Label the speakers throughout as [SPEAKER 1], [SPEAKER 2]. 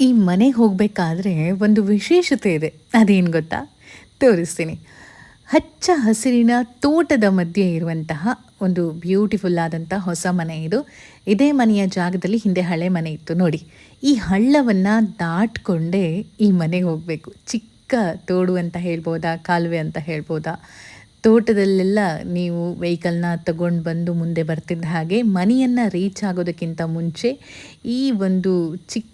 [SPEAKER 1] ಈ ಮನೆಗೆ ಹೋಗಬೇಕಾದ್ರೆ ಒಂದು ವಿಶೇಷತೆ ಇದೆ. ಅದೇನು ಗೊತ್ತಾ? ತೋರಿಸ್ತೀನಿ. ಹಚ್ಚ ಹಸಿರಿನ ತೋಟದ ಮಧ್ಯೆ ಇರುವಂತಹ ಒಂದು ಬ್ಯೂಟಿಫುಲ್ ಆದಂಥ ಹೊಸ ಮನೆ ಇದು. ಇದೇ ಮನೆಯ ಜಾಗದಲ್ಲಿ ಹಿಂದೆ ಹಳೆ ಮನೆ ಇತ್ತು. ನೋಡಿ, ಈ ಹಳ್ಳವನ್ನು ದಾಟ್ಕೊಂಡೇ ಈ ಮನೆಗೆ ಹೋಗಬೇಕು. ಚಿಕ್ಕ ತೋಡು ಅಂತ ಹೇಳ್ಬೋದಾ, ಕಾಲುವೆ ಅಂತ ಹೇಳ್ಬೋದಾ? ತೋಟದಲ್ಲೆಲ್ಲ ನೀವು ವೆಹಿಕಲ್ನ ತಗೊಂಡು ಬಂದು ಮುಂದೆ ಬರ್ತಿದ್ದ ಹಾಗೆ ಮನೆಯನ್ನು ರೀಚ್ ಆಗೋದಕ್ಕಿಂತ ಮುಂಚೆ ಈ ಒಂದು ಚಿಕ್ಕ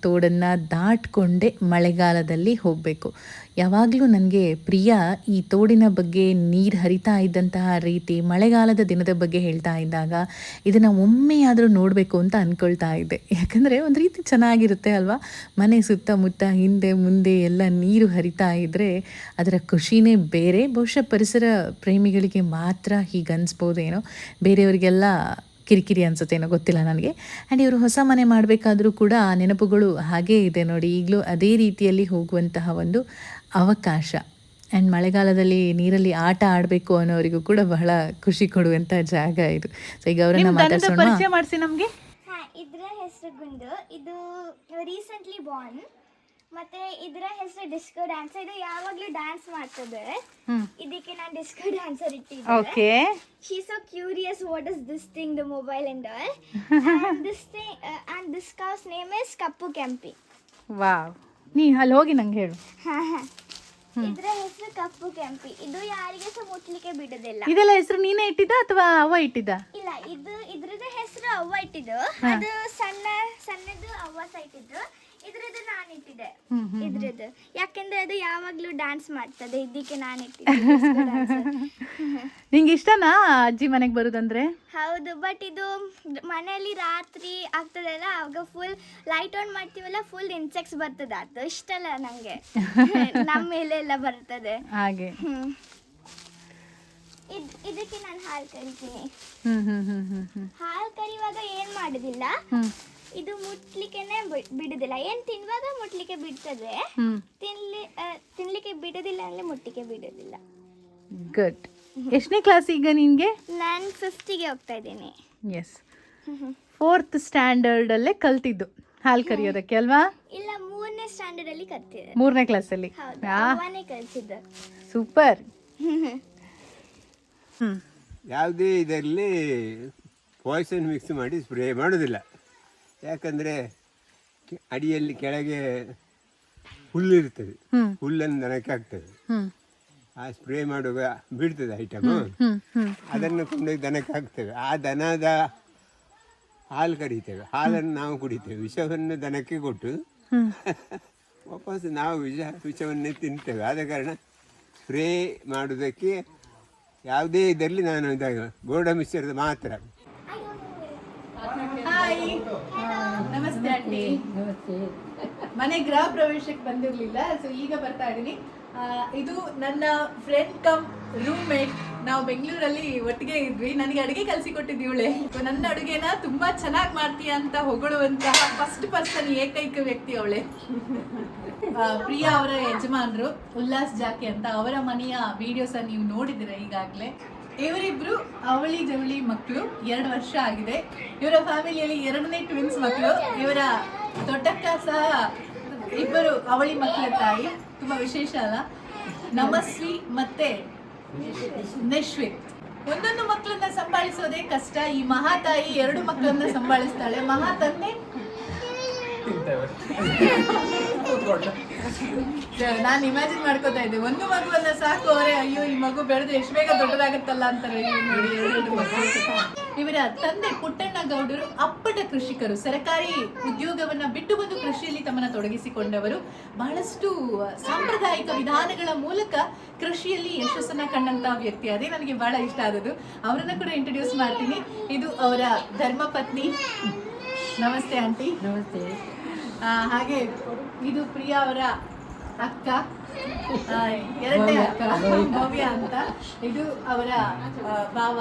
[SPEAKER 1] ತೋಡನ್ನು ದಾಟ್ಕೊಂಡೇ ಮಳೆಗಾಲದಲ್ಲಿ ಹೋಗಬೇಕು. ಯಾವಾಗಲೂ ನನಗೆ ಪ್ರಿಯ ಈ ತೋಡಿನ ಬಗ್ಗೆ ನೀರು ಹರಿತಾ ಇದ್ದಂತಹ ರೀತಿ ಮಳೆಗಾಲದ ದಿನದ ಬಗ್ಗೆ ಹೇಳ್ತಾ ಇದ್ದಾಗ ಇದನ್ನು ಒಮ್ಮೆಯಾದರೂ ನೋಡಬೇಕು ಅಂತ ಅಂದ್ಕೊಳ್ತಾ ಇದ್ದೆ. ಯಾಕಂದರೆ ಒಂದು ರೀತಿ ಚೆನ್ನಾಗಿರುತ್ತೆ ಅಲ್ವಾ? ಮನೆ ಸುತ್ತಮುತ್ತ ಹಿಂದೆ ಮುಂದೆ ಎಲ್ಲ ನೀರು ಹರಿತಾ ಇದ್ದರೆ ಅದರ ಖುಷಿನೇ ಬೇರೆ. ಬಹುಶಃ ಪರಿಸರ ಪ್ರೇಮಿಗಳಿಗೆ ಮಾತ್ರ ಹೀಗೆ ಅನಿಸ್ಬೋದೇನೋ ಬೇರೆಯವರಿಗೆಲ್ಲ ಕಿರಿಕಿರಿ ಅನ್ಸುತ್ತೇನೋ ಗೊತ್ತಿಲ್ಲ ನನಗೆ. ಆ್ಯಂಡ್ ಇವರು ಹೊಸ ಮನೆ ಮಾಡಬೇಕಾದ್ರೂ ಕೂಡ ಆ ನೆನಪುಗಳು ಹಾಗೇ ಇದೆ ನೋಡಿ. ಈಗಲೂ ಅದೇ ರೀತಿಯಲ್ಲಿ ಹೋಗುವಂತಹ ಒಂದು ಅವಕಾಶ. ಆ್ಯಂಡ್ ಮಳೆಗಾಲದಲ್ಲಿ ನೀರಲ್ಲಿ ಆಟ ಆಡಬೇಕು ಅನ್ನೋರಿಗೂ ಕೂಡ ಬಹಳ ಖುಷಿ ಕೊಡುವಂಥ ಜಾಗ ಇದು. ಸೊ ಈಗ ಅವರನ್ನ ಮಾತಾಡ್ಸೋಣ. ಪರಿಚಯ ಮಾಡಿಸಿ ನಮಗೆ.
[SPEAKER 2] ಹಾ ಇದ್ರ ಹೆಸರು ಗುಂಡು. ಇದು ರೀಸೆಂಟ್ಲಿ ಬಾರ್ನ್ ಮತ್ತೆ ಇದರ ಹೆಸರು ಡಿಸ್ಕೋ ಡ್ಯಾನ್ಸ್ ಇದು ಯಾವಾಗ್ಲೂ ಡ್ಯಾನ್ಸ್ ಮಾಡ್ತದೆ. ಇದಕ್ಕೆ ನಾನು ಡಿಸ್ಕೋ ಡ್ಯಾನ್ಸರ್ ಇಟ್ಟಿದ್ದೆ
[SPEAKER 1] okay
[SPEAKER 2] she so curious what is this thing the mobile and all this thing and this cause name is Kappu Kempi
[SPEAKER 1] wow ನೀ ಅಲ್ಲಿ ಹೋಗಿ ನಂಗೆ ಹೇಳು.
[SPEAKER 2] ಹಾ ಹಾ ಇದ್ರ ಹೆಸರು ಕಪ್ಪು ಕೆಂಪಿ ಇದು ಯಾರಿಗೆ ಸಹ ಮುಟ್ಲಿಕ್ಕೆ ಬಿಡೋದಿಲ್ಲ.
[SPEAKER 1] ಇದೆಲ್ಲ ಹೆಸರು ನೀನೇ ಇಟ್ಟಿದ್ದ ಅಥವಾ ಅವ್ವ ಇಟ್ಟಿದ್ದ?
[SPEAKER 2] ಇಲ್ಲ ಇದು ಇದ್ರದ ಹೆಸರು ಅವ್ವ ಇಟ್ಟಿದ್ದು. ಅದು ಸಣ್ಣ ಸಣ್ಣದು ಅವ್ವ ಸಹ ಇಟ್ಟಿದ್ದು. ಇದ್ರದ್ದು ನಾನು ಇಟ್ಟಿದ್ದೆ ಇದ್ರದ್ದು. ಯಾಕೆಂದ್ರೆ ಅದು ಯಾವಾಗ್ಲೂ ಡ್ಯಾನ್ಸ್ ಮಾಡ್ತದೆ. ಇದಕ್ಕೆ ನಾನು ಇಟ್ಟಿದ್ದೆ
[SPEAKER 1] ನಿಂಗೆ ಇಷ್ಟನಾ ಅಜ್ಜಿ ಮನೆಗೆ ಬರುದಂದ್ರೆ?
[SPEAKER 2] ಹೌದು ಬಟ್ ಇದು ಮನೆಯಲ್ಲಿ ರಾತ್ರಿ ಆಗ್ತದಲ್ಲ ಅವಾಗ ಫುಲ್ ಲೈಟ್ ಆನ್ ಮಾಡ್ತೀವಲ್ಲ ಫುಲ್ ಇನ್ಸೆಕ್ಟ್ಸ್ ಬರ್ತದೆ ಅದು. ಇಷ್ಟಲ್ಲ ನಂಗೆ. ನಮ್ಮ ಮೇಲೆ ಎಲ್ಲ ಬರ್ತದೆ.
[SPEAKER 1] ಹಾಗೆ.
[SPEAKER 2] ಇದಕ್ಕೆ ನಾನು ಹಾಲು ಕರಿತೀನಿ. ಹಾಲು ಕರಿವಾಗ ಏನ್ ಮಾಡುದಿಲ್ಲ? ಇದು ಮುಟ್ಲಿಕ್ಕೆನೆ ಬಿ- ಬಿಡುದಿಲ್ಲ. ಏನ್ ತಿನ್ನುವಾಗ ಮುಟ್ಲಿಕ್ಕೆ ಬಿಡ್ತದೆ. ತಿನ್ಲಿ ತಿನ್ಲಿಕ್ಕೆ ಬಿಡುದಿಲ್ಲ ಅಂದ್ರೆ ಮುಟ್ಲಿಕ್ಕೆ ಬಿಡುದಿಲ್ಲ.
[SPEAKER 1] ಗುಡ್ ಎಷ್ಟನೇ ಕ್ಲಾಸ್ ಈಗ ನಿನಗೆ?
[SPEAKER 2] ನಾನು ಫಿಫ್ತಿಗೆ ಹೋಗ್ತಾ ಇದ್ದೀನಿ.
[SPEAKER 1] ಎಸ್ ಫೋರ್ತ್ ಸ್ಟ್ಯಾಂಡರ್ಡಲ್ಲೇ ಕಲ್ತಿದ್ದು. ಹಾಲು ಕರಿಯೋದಕ್ಕೆ ಅಲ್ವಾ?
[SPEAKER 2] ಇಲ್ಲ ಮೂರನೇ ಸ್ಟ್ಯಾಂಡರ್ಡ್ ಅಲ್ಲಿ ಕಲ್ತಿದ್ದೆ.
[SPEAKER 1] ಮೂರನೇ ಕ್ಲಾಸ್
[SPEAKER 2] ಅಲ್ಲಿ. ಕಲ್ಸಿದ್ದು
[SPEAKER 1] ಸೂಪರ್ ಹ್ಞೂ
[SPEAKER 3] ಯಾವುದೇ ಇದರಲ್ಲಿ ಪಾಯ್ಸನ್ ಮಿಕ್ಸ್ ಮಾಡಿ ಸ್ಪ್ರೇ ಮಾಡೋದಿಲ್ಲ. ಯಾಕಂದರೆ ಅಡಿಯಲ್ಲಿ ಕೆಳಗೆ ಹುಲ್ಲು ಇರ್ತದೆ. ಹುಲ್ಲನ್ನು ದನಕ್ಕೆ
[SPEAKER 1] ಹಾಕ್ತದೆ
[SPEAKER 3] ಆ ಸ್ಪ್ರೇ ಮಾಡುವಾಗ ಬಿಡ್ತದೆ ಐಟಮ್ ಅದನ್ನು ಕೊಂಡೋಗಿ ದನಕ್ಕೆ ಹಾಕ್ತೇವೆ ಆ ದನದ ಹಾಲು ಕಡಿತೇವೆ. ಹಾಲನ್ನು ನಾವು ಕುಡಿತೇವೆ. ವಿಷವನ್ನು ದನಕ್ಕೆ ಕೊಟ್ಟು ವಾಪಸ್ ನಾವು ವಿಷ ವಿಷವನ್ನೇ ತಿಂತೇವೆ. ಆದ ಕಾರಣ ಸ್ಪ್ರೇ ಮಾಡುವುದಕ್ಕೆ ಯಾವುದೇ ಇದರಲ್ಲಿ ನಾನು ಇದಾಗ ಗೋಡ ಮಿಶ್ರದ ಮಾತ್ರ.
[SPEAKER 1] ಹಾಯ್ ನಮಸ್ತೆ ಆಂಟಿ. ಮನೆ ಗೃಹ ಪ್ರವೇಶಕ್ಕೆ ಬಂದಿರಲಿಲ್ಲ ಸೊ ಈಗ ಬರ್ತಾ ಇದ್ದೀನಿ. ಇದು ನನ್ನ ಫ್ರೆಂಡ್ ಕಮ್ ರೂಮ್ಮೇಟ್ ನಾವು ಬೆಂಗಳೂರಲ್ಲಿ ಒಟ್ಟಿಗೆ ಇದ್ವಿ. ನನಗೆ ಅಡುಗೆ ಕಲಿಸಿ ಕೊಟ್ಟಿದ್ದೀವಳೆ. ನನ್ನ ಅಡುಗೆನ ತುಂಬಾ ಚೆನ್ನಾಗಿ ಮಾಡ್ತೀಯ ಅಂತ ಹೊಗಳುವಂತಹ ಫಸ್ಟ್ ಪರ್ಸನ್ ಏಕೈಕ ವ್ಯಕ್ತಿ ಅವಳೆ. ಪ್ರಿಯಾ ಅವರ ಯಜಮಾನರು ಉಲ್ಲಾಸ್ ಜಾಕಿ ಅಂತ ಅವರ ಮನೆಯ ವಿಡಿಯೋಸ್ ನೀವು ನೋಡಿದಿರ ಈಗಾಗಲೇ? ಇವರಿಬ್ರು ಅವಳಿ ಜವಳಿ ಮಕ್ಕಳು, ಎರಡು ವರ್ಷ ಆಗಿದೆ. ಇವರ ಫ್ಯಾಮಿಲಿಯಲ್ಲಿ ಎರಡನೇ ಟ್ವಿನ್ಸ್ ಮಕ್ಕಳು, ಇವರ ದೊಡ್ಡಕ್ಕ ಸಹ ಇಬ್ಬರು ಅವಳಿ ಮಕ್ಕಳ ತಾಯಿ. ತುಂಬಾ ವಿಶೇಷ ಅಲ್ಲ? ನಮಸ್ವಿ ಮತ್ತೆ ನೆಶ್ವಿತ್. ಒಂದೊಂದು ಮಕ್ಕಳನ್ನ ಸಂಭಾಳಿಸೋದೇ ಕಷ್ಟ. ಈ ಮಹಾತಾಯಿ ಎರಡು ಮಕ್ಕಳನ್ನ ಸಂಭಾಳಿಸ್ತಾಳೆ. ಮಹಾ ತಂದೆ ನಾನು ಇಮ್ಯಾಜಿನ್ ಮಾಡ್ಕೋತಾ ಇದ್ದೆ. ಒಂದು ಮಗುವನ್ನ ಸಾಕು ಅವರೇ. ಅಯ್ಯೋ ಈ ಮಗು ಬೆಳೆದು ಎಷ್ಟು ಬೇಗ ದೊಡ್ಡದಾಗತ್ತಲ್ಲ ಅಂತಾರೆ. ಇವ್ರು ನೋಡಿ ತಂದೆ ಪುಟ್ಟಣ್ಣ ಗೌಡರು ಅಪ್ಪಟ ಕೃಷಿಕರು. ಸರಕಾರಿ ಉದ್ಯೋಗವನ್ನ ಬಿಟ್ಟು ಬಂದು ಕೃಷಿಯಲ್ಲಿ ತಮ್ಮನ್ನ ತೊಡಗಿಸಿಕೊಂಡವರು. ಬಹಳಷ್ಟು ಸಾಂಪ್ರದಾಯಿಕ ವಿಧಾನಗಳ ಮೂಲಕ ಕೃಷಿಯಲ್ಲಿ ಯಶಸ್ಸನ್ನ ಕಂಡಂತ ವ್ಯಕ್ತಿ. ಅದೇ ನನಗೆ ಬಹಳ ಇಷ್ಟ ಆದದ್ದು. ಅವರನ್ನ ಕೂಡ ಇಂಟ್ರೊಡ್ಯೂಸ್ ಮಾಡ್ತೀನಿ. ಇದು ಅವರ ಧರ್ಮಪತ್ನಿ ನಮಸ್ತೆ ಆಂಟಿ.
[SPEAKER 4] ನಮಸ್ತೆ.
[SPEAKER 1] ಹಾಗೆ ಇದು ಪ್ರಿಯಾ ಅವರ ಅಕ್ಕ. ಎರಡನೇ ಅಕ್ಕ. ಭವ್ಯ ಅಂತ. ಇದು ಅವರ ಬಾವ ಭಾವ.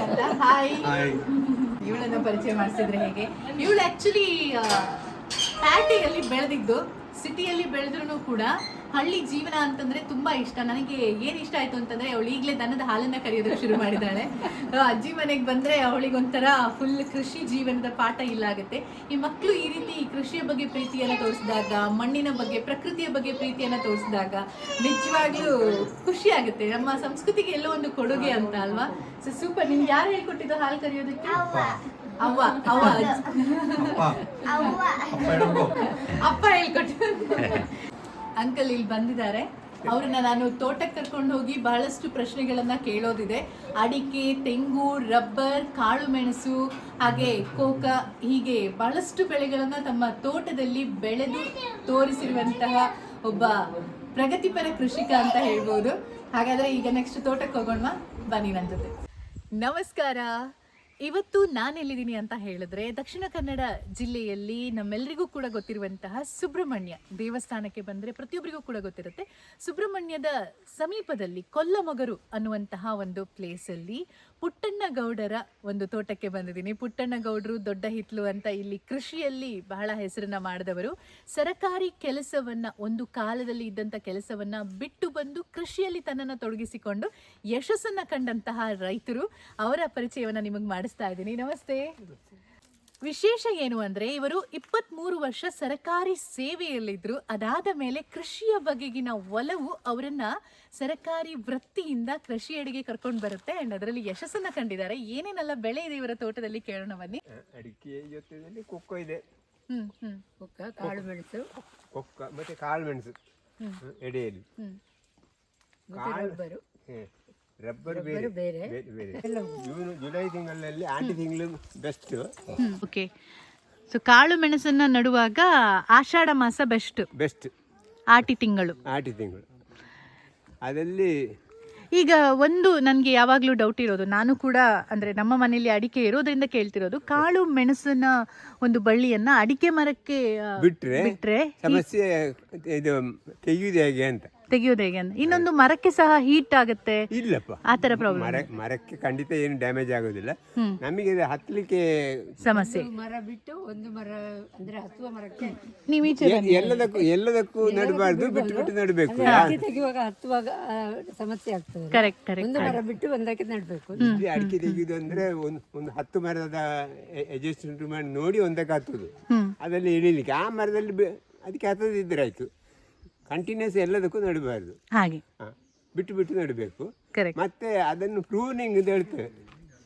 [SPEAKER 1] ಅಂತ. ಹಾಯ್ ಇವಳನ್ನು ಪರಿಚಯ ಮಾಡಿಸಿದ್ರೆ ಹೇಗೆ? ಇವಳು ಆಕ್ಚುಲಿ ಪ್ಯಾಟೆಯಲ್ಲಿ ಬೆಳೆದಿದ್ದು ಸಿಟಿಯಲ್ಲಿ ಬೆಳೆದ್ರು ಕೂಡ ಹಳ್ಳಿ ಜೀವನ ಅಂತಂದ್ರೆ ತುಂಬಾ ಇಷ್ಟ. ನನಗೆ ಏನ್ ಇಷ್ಟ ಆಯ್ತು ಅಂತಂದ್ರೆ ಅವಳು ಈಗಲೇ ದನದ ಹಾಲನ್ನ ಕರೆಯೋದಕ್ಕೆ ಶುರು ಮಾಡಿದ್ದಾಳೆ. ಅಜ್ಜಿ ಮನೆಗೆ ಬಂದ್ರೆ ಅವಳಿಗೊಂಥರ ಫುಲ್ ಕೃಷಿ ಜೀವನದ ಪಾಠ ಇಲ್ಲ ಆಗುತ್ತೆ ಈ ಮಕ್ಕಳು ಈ ರೀತಿ ಈ ಕೃಷಿಯ ಬಗ್ಗೆ ಪ್ರೀತಿಯನ್ನ ತೋರಿಸಿದಾಗ ಮಣ್ಣಿನ ಬಗ್ಗೆ ಪ್ರಕೃತಿಯ ಬಗ್ಗೆ ಪ್ರೀತಿಯನ್ನ ತೋರಿಸಿದಾಗ ನಿಜವಾಗ್ಲೂ ಖುಷಿ ಆಗುತ್ತೆ. ನಮ್ಮ ಸಂಸ್ಕೃತಿಗೆ ಎಲ್ಲೋ ಒಂದು ಕೊಡುಗೆ ಅಂತ ಅಲ್ವಾ? ಸೊ ಸೂಪರ್ ನಿಮ್ಗೆ ಯಾರು ಹೇಳ್ಕೊಟ್ಟಿದ್ದು ಹಾಲು ಕರೆಯೋದಕ್ಕೆ? ಅವ್ವ. ಅವ್ವ
[SPEAKER 2] ಅವ್ವ.
[SPEAKER 1] ಅಪ್ಪ ಹೇಳ್ಕೊಟ್ಟು. ಅಂಕಲ್ ಇಲ್ಲಿ ಬಂದಿದ್ದಾರೆ. ಅವ್ರನ್ನ ನಾನು ತೋಟಕ್ಕೆ ಕರ್ಕೊಂಡು ಹೋಗಿ ಬಹಳಷ್ಟು ಪ್ರಶ್ನೆಗಳನ್ನ ಕೇಳೋದಿದೆ. ಅಡಿಕೆ, ತೆಂಗು, ರಬ್ಬರ್, ಕಾಳು ಮೆಣಸು, ಹಾಗೆ ಕೋಕ, ಹೀಗೆ ಬಹಳಷ್ಟು ಬೆಳೆಗಳನ್ನ ತಮ್ಮ ತೋಟದಲ್ಲಿ ಬೆಳೆದು ತೋರಿಸಿರುವಂತಹ ಒಬ್ಬ ಪ್ರಗತಿಪರ ಕೃಷಿಕ ಅಂತ ಹೇಳ್ಬೋದು. ಹಾಗಾದ್ರೆ ಈಗ ನೆಕ್ಸ್ಟ್ ತೋಟಕ್ಕೆ ಹೋಗೋಣ ಬನ್ನಿ ನನ್ನ ಜೊತೆ. ನಮಸ್ಕಾರ. ಇವತ್ತು ನಾನೆಲ್ಲಿದ್ದೀನಿ ಅಂತ ಹೇಳಿದ್ರೆ ದಕ್ಷಿಣ ಕನ್ನಡ ಜಿಲ್ಲೆಯಲ್ಲಿ ನಮ್ಮೆಲ್ಲರಿಗೂ ಕೂಡ ಗೊತ್ತಿರುವಂತಹ ಸುಬ್ರಹ್ಮಣ್ಯ ದೇವಸ್ಥಾನಕ್ಕೆ ಬಂದರೆ ಪ್ರತಿಯೊಬ್ಬರಿಗೂ ಕೂಡ ಗೊತ್ತಿರುತ್ತೆ. ಸುಬ್ರಹ್ಮಣ್ಯದ ಸಮೀಪದಲ್ಲಿ ಕೊಲ್ಲಮೊಗರು ಅನ್ನುವಂತಹ ಒಂದು ಪ್ಲೇಸಲ್ಲಿ ಪುಟ್ಟಣ್ಣ ಗೌಡರ ಒಂದು ತೋಟಕ್ಕೆ ಬಂದಿದ್ದೀನಿ. ಪುಟ್ಟಣ್ಣ ಗೌಡರು ದೊಡ್ಡ ಹಿತ್ಲು ಅಂತ ಇಲ್ಲಿ ಕೃಷಿಯಲ್ಲಿ ಬಹಳ ಹೆಸರನ್ನ ಮಾಡಿದವರು. ಸರಕಾರಿ ಕೆಲಸವನ್ನ ಒಂದು ಕಾಲದಲ್ಲಿ ಇದ್ದಂಥ ಕೆಲಸವನ್ನ ಬಿಟ್ಟು ಬಂದು ಕೃಷಿಯಲ್ಲಿ ತನ್ನನ್ನು ತೊಡಗಿಸಿಕೊಂಡು ಯಶಸ್ಸನ್ನ ಕಂಡಂತಹ ರೈತರು. ಅವರ ಪರಿಚಯವನ್ನ ನಿಮಗೆ ಮಾಡಿಸ್ತಾ ಇದ್ದೀನಿ. ನಮಸ್ತೆ. ವಿಶೇಷ ಏನು ಅಂದರೆ ಇವರು ಇಪ್ಪತ್ಮೂರು ವರ್ಷ ಸರಕಾರಿ ಸೇವೆಯಲ್ಲಿದ್ದರು ಅದಾದ ಮೇಲೆ ಕೃಷಿಯ ಬಗೆಗಿನ ಒಲವು ಅವರನ್ನ ಸರಕಾರಿ ವೃತ್ತಿಯಿಂದ ಕೃಷಿಯಡಿಗೆ ಕರ್ಕೊಂಡು ಬರುತ್ತೆ. ಅಂಡ್ ಅದರಲ್ಲಿ ಯಶಸ್ಸನ್ನ ಕಂಡಿದ್ದಾರೆ. ಏನೇನೆಲ್ಲ ಬೆಳೆ ಇದೆ ಇವರ ತೋಟದಲ್ಲಿ ಕೇಳೋಣ ಬನ್ನಿ.
[SPEAKER 3] ಅಡಿಕೆ ಜೊತೆಯಲ್ಲಿ ಕೊಕ್ಕೋ ಇದೆ.
[SPEAKER 1] ಹ್ಮ್ ಹ್ಮ್.
[SPEAKER 4] ಕುಕ್ಕ ಕಾಳು ಮೆಣಸು.
[SPEAKER 3] ಕೊಕ್ಕ ಮತ್ತೆ ಕಾಳು ಮೆಣಸು ಎಡೆಯಲ್ಲಿ.
[SPEAKER 1] ಹ್ಮ್.
[SPEAKER 3] ಕಾಳು
[SPEAKER 4] ರಬ್ಬರು
[SPEAKER 3] ಬೇರೆ.
[SPEAKER 4] ಬೇರೆ.
[SPEAKER 3] ಜೂನ್ ಜುಲೈ ತಿಂಗಳಲ್ಲಿ ಆಂಟಿ ತಿಂಗಳು ಬೆಸ್ಟ್
[SPEAKER 1] ಓಕೆ ಸೊ ಕಾಳು ಮೆಣಸನ್ನ ನಡುವಾಗ ಆಷಾಢ ಮಾಸ ಬೆಸ್ಟ್
[SPEAKER 3] ಬೆಸ್ಟ್
[SPEAKER 1] ಆಟಿ ತಿಂಗಳು.
[SPEAKER 3] ಆಟಿ ತಿಂಗಳು. ಅದರಲ್ಲಿ
[SPEAKER 1] ಈಗ ಒಂದು ನನಗೆ ಯಾವಾಗಲೂ ಡೌಟ್ ಇರೋದು. ನಾನು ಕೂಡ ಅಂದರೆ ನಮ್ಮ ಮನೆಯಲ್ಲಿ ಅಡಿಕೆ ಇರೋದ್ರಿಂದ ಕೇಳ್ತಿರೋದು. ಕಾಳು ಮೆಣಸಿನ ಒಂದು ಬಳ್ಳಿಯನ್ನ ಅಡಿಕೆ ಮರಕ್ಕೆ ಬಿಟ್ಟರೆ
[SPEAKER 3] ಬಿಟ್ರೆ
[SPEAKER 1] ಬಿಟ್ರೆ
[SPEAKER 3] ಸಮಸ್ಯೆ ಇದು ತೆಗೆಯುವುದು ಹೇಗೆ ಅಂತ.
[SPEAKER 1] ತೆಗೆಯೋದು ಹೇಗೆ ಅಂತ ಇನ್ನೊಂದು ಮರಕ್ಕೆ ಸಹ ಹೀಟ್ ಆಗುತ್ತೆ.
[SPEAKER 3] ಇಲ್ಲಪ್ಪ.
[SPEAKER 1] ಆ ಥರ ಪ್ರಾಬ್ಲಮ್
[SPEAKER 3] ಮರ ಮರಕ್ಕೆ ಖಂಡಿತ ಏನು ಡ್ಯಾಮೇಜ್ ಆಗೋದಿಲ್ಲ. ನಮಗೆ ಇದು ಹತ್ತಲಿಕ್ಕೆ
[SPEAKER 1] ಸಮಸ್ಯೆ.
[SPEAKER 4] ಮರ ಬಿಟ್ಟು ಒಂದು ಮರ ಅಂದ್ರೆ ಹತ್ತುವ ಮರಕ್ಕೆ.
[SPEAKER 1] ನೀವು ಈಚೆ
[SPEAKER 3] ಎಲ್ಲದಕ್ಕೂ ಎಲ್ಲದಕ್ಕೂ ನಡಬಾರ್ದು ಬಿಟ್ಟು ಬಿಟ್ಟು ನಡಬೇಕು.
[SPEAKER 4] ಅಡಿಕೆ ತೆಗೆಯುವಾಗ ಹತ್ತುವಾಗ ಆ, ಸಮಸ್ಯೆ ಆಗ್ತದೆ
[SPEAKER 1] ಕರೆಕ್ಟ್ ಕರೆಕ್ಟ್
[SPEAKER 4] ಒಂದು ಮರ ಬಿಟ್ಟು ಒಂದಕ್ಕೆ ನೆಡ್ಬೇಕು.
[SPEAKER 3] ಇಲ್ಲಿ ಅಡಿಕೆ ತೆಗೆಯುವುದು ಅಂದ್ರೆ ಒಂದು ಒಂದು ಹತ್ತು ಮರದ ಅಡ್ಜಸ್ಟ್ಮೆಂಟ್ ಮಾಡಿ ನೋಡಿ ಒಂದಕ್ಕೆ ಹತ್ತುದು ಅದರಲ್ಲಿ ಇಳಿಲಿಕ್ಕೆ ಆ ಮರದಲ್ಲಿ ಬೆ- ಅದಕ್ಕೆ ಹತ್ತದಿದ್ರೆ ಆಯ್ತು. ಕಂಟಿನ್ಯೂಸ್ ಎಲ್ಲದಕ್ಕೂ ನಡಬಾರ್ದು.
[SPEAKER 1] ಹಾಗೆ.
[SPEAKER 3] ಬಿಟ್ಟು ಬಿಟ್ಟು ನಡಬೇಕು.
[SPEAKER 1] ಕರೆಕ್ಟ್
[SPEAKER 3] ಮತ್ತೆ ಅದನ್ನು ಪ್ರೂನಿಂಗ್ ಅಂತ ಹೇಳ್ತೇವೆ.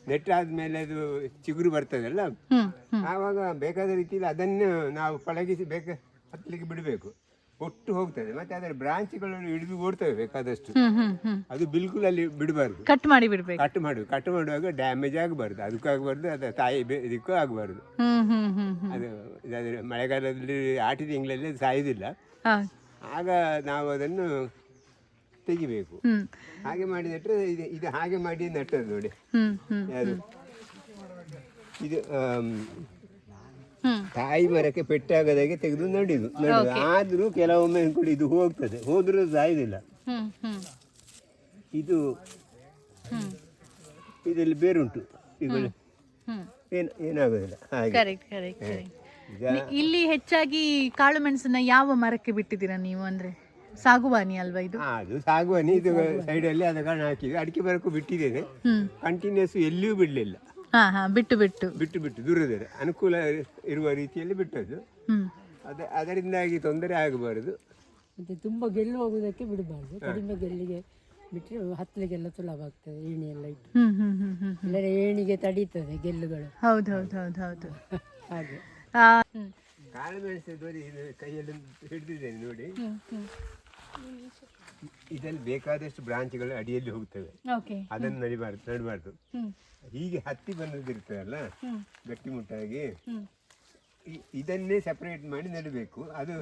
[SPEAKER 3] ನೆಟ್ಟಾದ್ಮೇಲೆ ಅದು ಚಿಗುರು ಬರ್ತದಲ್ಲ? ಆವಾಗ ಬೇಕಾದ ರೀತಿಯಲ್ಲಿ ಅದನ್ನು ನಾವು ಪಳಗಿಸಿ ಬೇಕ ಹತ್ತಲಿಕ್ಕೆ ಬಿಡಬೇಕು. ಒಟ್ಟು ಹೋಗ್ತದೆ. ಮತ್ತೆ ಅದರ ಬ್ರಾಂಚ್ಗಳನ್ನು ಹಿಡಿದು ಓಡ್ತವೆ ಬೇಕಾದಷ್ಟು. ಅದು ಬಿಲ್ಕುಲ್ ಅಲ್ಲಿ ಬಿಡಬಾರ್ದು.
[SPEAKER 1] ಕಟ್ ಮಾಡಿ ಬಿಡಬೇಕು.
[SPEAKER 3] ಕಟ್ ಮಾಡಿ. ಕಟ್ ಮಾಡುವಾಗ ಡ್ಯಾಮೇಜ್ ಆಗಬಾರ್ದು. ಅದಕ್ಕೂ ಆಗಬಾರ್ದು ಅದು ತಾಯಿ ಇದಕ್ಕೂ ಆಗಬಾರ್ದು. ಅದು ಮಳೆಗಾಲದಲ್ಲಿ ಆಟಿ ತಿಂಗಳಲ್ಲಿ ಸಾಯುದಿಲ್ಲ. ಸಾಯುವುದಿಲ್ಲ ಆಗ ನಾವು ಅದನ್ನು ತೆಗಿಬೇಕು. ಹಾಗೆ ಮಾಡಿ ನೆಟ್ಟರೆ ಇದು ಇದು ಹಾಗೆ ಮಾಡಿ ನೆಟ್ಟದ್ದು ನೋಡಿ.
[SPEAKER 1] ಹ್ಮ್
[SPEAKER 3] ಇದು ತಾಯಿ ಮರಕ್ಕೆ ಪೆಟ್ಟಾಗದಾಗೆ ತೆಗೆದು ನಡಿದು ನಡುದು. ಆದರೂ ಕೆಲವೊಮ್ಮೆ ಕೂಡ ಇದು ಹೋಗ್ತದೆ. ಹೋದರೂ ಸಾಯುದಿಲ್ಲ ಇದು ಇದರಲ್ಲಿ ಬೇರುಂಟು. ಏನು ಏನಾಗೋದಿಲ್ಲ. ಹಾಗೆ.
[SPEAKER 1] ಇಲ್ಲಿ ಹೆಚ್ಚಾಗಿ ಕಾಳು ಮೆಣಸನ್ನ ಯಾವ ಮರಕ್ಕೆ ಬಿಟ್ಟಿದ್ದೀರಾ ನೀವು ಅಂದ್ರೆ? ಸಾಗುವಾನಿ ಅಲ್ವಾ ಇದು?
[SPEAKER 3] ಆ, ಅದು ಸಾಗುವಾನಿ. ಇದು ಸೈಡಲ್ಲಿ ಅದ ಕಾರಣ ಹಾಕಿದ್ವಿ ಅಡಿಕೆ ಮರಕ್ಕೂ ಬಿಟ್ಟಿದ್ದೇನೆ.
[SPEAKER 1] ಹ್ಮ್.
[SPEAKER 3] ಕಂಟಿನ್ಯೂಸ್ ಎಲ್ಲಿಯೂ ಬಿಡಲಿಲ್ಲ.
[SPEAKER 1] ಹಾ ಹಾ ಬಿಟ್ಟು ಬಿಟ್ಟು.
[SPEAKER 3] ಬಿಟ್ಟು ಬಿಟ್ಟು ದೂರದಲ್ಲಿ ಅನುಕೂಲ ಇರುವ ರೀತಿಯಲ್ಲಿ ಬಿಟ್ಟದ್ದು.
[SPEAKER 1] ಅದೇ
[SPEAKER 3] ಅದ ಅದರಿಂದಾಗಿ ತೊಂದರೆ ಆಗಬಾರದು.
[SPEAKER 4] ಮತ್ತೆ ತುಂಬಾ ಗೆಲ್ಲು ಹೋಗುವುದಕ್ಕೆ ಬಿಡಬಾರ್ದು ಕಡಿಮೆ ಗೆಲ್ಲಿಗೆ ಬಿಟ್ಟರೆ ಹತ್ತಲಿಗೆಲ್ಲ ಸುಲಭ ಆಗ್ತದೆ ಏಣಿ ಎಲ್ಲ ಇಟ್ಟು.
[SPEAKER 1] ಹ್ಮ್ ಹ್ಮ್ ಹ್ಮ್ ಹ್ಮ್
[SPEAKER 4] ಇಲ್ಲರೆ ಏಣಿಗೆ ತಡೀತದೆ ಗೆಲ್ಲುಗಳು.
[SPEAKER 1] ಹೌದು ಹೌದು ಹೌದು ಹೌದು.
[SPEAKER 4] ಹಾಗೆ.
[SPEAKER 3] ಕಾಳು ಮೆಣಸು ಕೈಯಲ್ಲಿ ಹಿಡಿದಿದ್ದೇನೆ ನೋಡಿ. ಇದರಲ್ಲಿ ಬೇಕಾದಷ್ಟು ಬ್ರಾಂಚ್ಗಳು ಅಡಿಯಲ್ಲಿ ಹೋಗ್ತವೆ.
[SPEAKER 1] ಓಕೆ.
[SPEAKER 3] ಅದನ್ನು ನಡಿಬಾರ್ದು ನಡಬಾರ್ದು. ಹೀಗೆ ಹತ್ತಿ ಬಂದದಿರ್ತದಲ್ಲ
[SPEAKER 1] ಗಟ್ಟಿ
[SPEAKER 3] ಇ- ಇದನ್ನೇ ಸಪರೇಟ್ ಮಾಡಿ ನೆಡಬೇಕು. ಅದು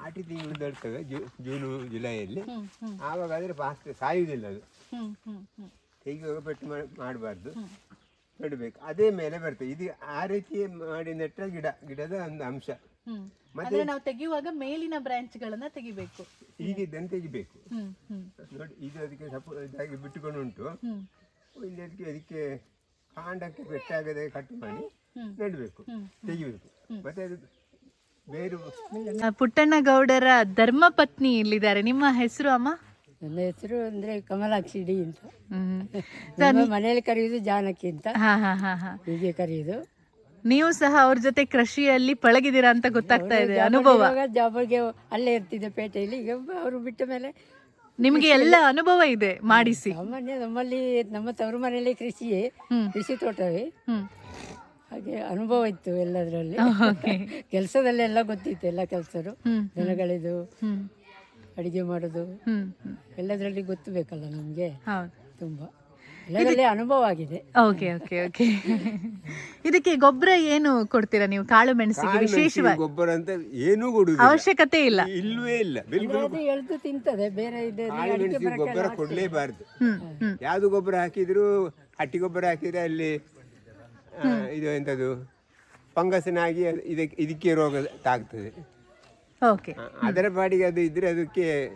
[SPEAKER 3] ಆಟಿ ತಿಂಗಳು ನಡ್ತವೆ ಜೂನು ಜುಲೈಯಲ್ಲಿ.
[SPEAKER 1] ಆವಾಗಾದ್ರೆ ಹ್ಮ್.
[SPEAKER 3] ಆವಾಗ ಆದರೆ ಫಾಸ್ಟ್ ಸಾಯುವುದಿಲ್ಲ ಅದು. ಹೀಗೆ ಪೆಟ್ಟು ಮಾಡಬಾರ್ದು. ನೆಡಬೇಕು ಅದೇ ಮೇಲೆ ಬರ್ತದೆ ಇದು ಆ ರೀತಿ ಮಾಡಿ ನೆಟ್ಟ ಗಿಡ ಗಿಡದ ಒಂದು ಅಂಶ. ಮತ್ತೆ-
[SPEAKER 1] ನಾವು ತೆಗೆಯುವಾಗ ಮೇಲಿನ ಬ್ರಾಂಚ್ಗಳನ್ನ ತೆಗಿಬೇಕು.
[SPEAKER 3] ಹೀಗಿದ್ದನ್ನು ತೆಗಿಬೇಕು. ನೋಡಿ ಇದು ಅದಕ್ಕೆ ಸಪೋಸ್ ಇದಾಗಿ ಬಿಟ್ಟುಕೊಂಡು ಉಂಟು ಇಲ್ಲಿ ಅದಕ್ಕೆ ಅದಕ್ಕೆ ಕಾಂಡಕ್ಕೆ ಪೆಟ್ಟಾಗದೆ ಕಟ್ ಮಾಡಿ ನೆಡಬೇಕು. ತೆಗಿಬೇಕು. ಮತ್ತೆ ಅದು ಬೇರು
[SPEAKER 1] ಪುಟ್ಟಣ್ಣ ಗೌಡರ ಧರ್ಮಪತ್ನಿ ಇಲ್ಲಿದ್ದಾರೆ. ನಿಮ್ಮ ಹೆಸರು ಅಮ್ಮ?
[SPEAKER 4] ನನ್ನ ಹೆಸರು ಅಂದರೆ ಕಮಲಾಕ್ಷಿ ಡಿ ಅಂತ. ನಮ್ಮ ಮನೆಯಲ್ಲಿ ಕರೆಯುವುದು ಜಾನಕಿ ಅಂತ. ಹೀಗೆ ಕರೆಯುವುದು
[SPEAKER 1] ನೀವು ಸಹ ಅವ್ರ ಜೊತೆ ಕೃಷಿಯಲ್ಲಿ ಪಳಗಿದ್ದೀರಾ ಅಂತ ಗೊತ್ತಾಗ್ತಾ ಇದೆ ಅನುಭವ.
[SPEAKER 4] ಜಾಬಿಗೆ ಅಲ್ಲೇ ಇರ್ತಿದ್ದೆ ಪೇಟೆಯಲ್ಲಿ. ಈಗ ಅವರು ಬಿಟ್ಟ ಮೇಲೆ
[SPEAKER 1] ನಿಮಗೆ ಎಲ್ಲ ಅನುಭವ ಇದೆ ಮಾಡಿಸಿ.
[SPEAKER 4] ಸಾಮಾನ್ಯ ನಮ್ಮಲ್ಲಿ ನಮ್ಮ ತವರು ಮನೆಯಲ್ಲಿ ಕೃಷಿಯೇ. ಕೃಷಿ ತೋಟವೇ. ಹಾಗೆ ಅನುಭವ ಇತ್ತು ಎಲ್ಲದರಲ್ಲಿ.
[SPEAKER 1] ಕೆಲಸದಲ್ಲೆಲ್ಲ
[SPEAKER 4] ಕೆಲಸದಲ್ಲಿ ಎಲ್ಲ ಗೊತ್ತಿತ್ತು ಎಲ್ಲ ಕೆಲಸರು ದನಗಳಿದು ಅಡಿಗೆ ಮಾಡೋದು. ಎಲ್ಲದ್ರಲ್ಲಿ ಗೊತ್ತು ಬೇಕಲ್ಲ ನಮಗೆ?
[SPEAKER 1] ತುಂಬಾ
[SPEAKER 4] ತುಂಬ. ಎಲ್ಲದರಲ್ಲಿ ಅನುಭವ ಆಗಿದೆ.
[SPEAKER 1] Okay okay okay. ಇದಕ್ಕೆ ಗೊಬ್ಬರ ಏನು ಕೊಡ್ತೀರಾ ನೀವು? ಕಾಳು ಮೆಣಸಿಗೆ ವಿಶೇಷವಾಗಿ?
[SPEAKER 3] ಗೊಬ್ಬರ ಅಂತ ಏನೂ ಕೊಡುದು
[SPEAKER 1] ಅವಶ್ಯಕತೆ ಇಲ್ಲ.
[SPEAKER 3] ಇಲ್ವೇ ಇಲ್ಲ. ಬಿಲ್ಕುಲ್
[SPEAKER 4] ಅದು ಎಳ್ದು ತಿಂತದೆ. ಬೇರೆ ಇದೆ
[SPEAKER 3] ಕಾಳು ಮೆಣಸಿಗೆ ಗೊಬ್ಬರ ಕೊಡಲೇಬಾರ್ದು. ಯಾವುದು ಗೊಬ್ಬರ ಹಾಕಿದ್ರು ಹಟ್ಟಿ ಗೊಬ್ಬರ ಹಾಕಿದ್ರೆ ಅಲ್ಲಿ ಆ, ಇದು ಎಂಥದ್ದು ಫಂಗಸ್ನಾಗಿ ಅದು ಇದಕ್ಕೆ ಇದಕ್ಕೆ ರೋಗ ತಾಗ್ತದೆ.
[SPEAKER 1] ಓಕೆ
[SPEAKER 3] ಅದರ ಪಾಡಿಗೆ ಅದು ಇದ್ರೆ ಅದಕ್ಕೆ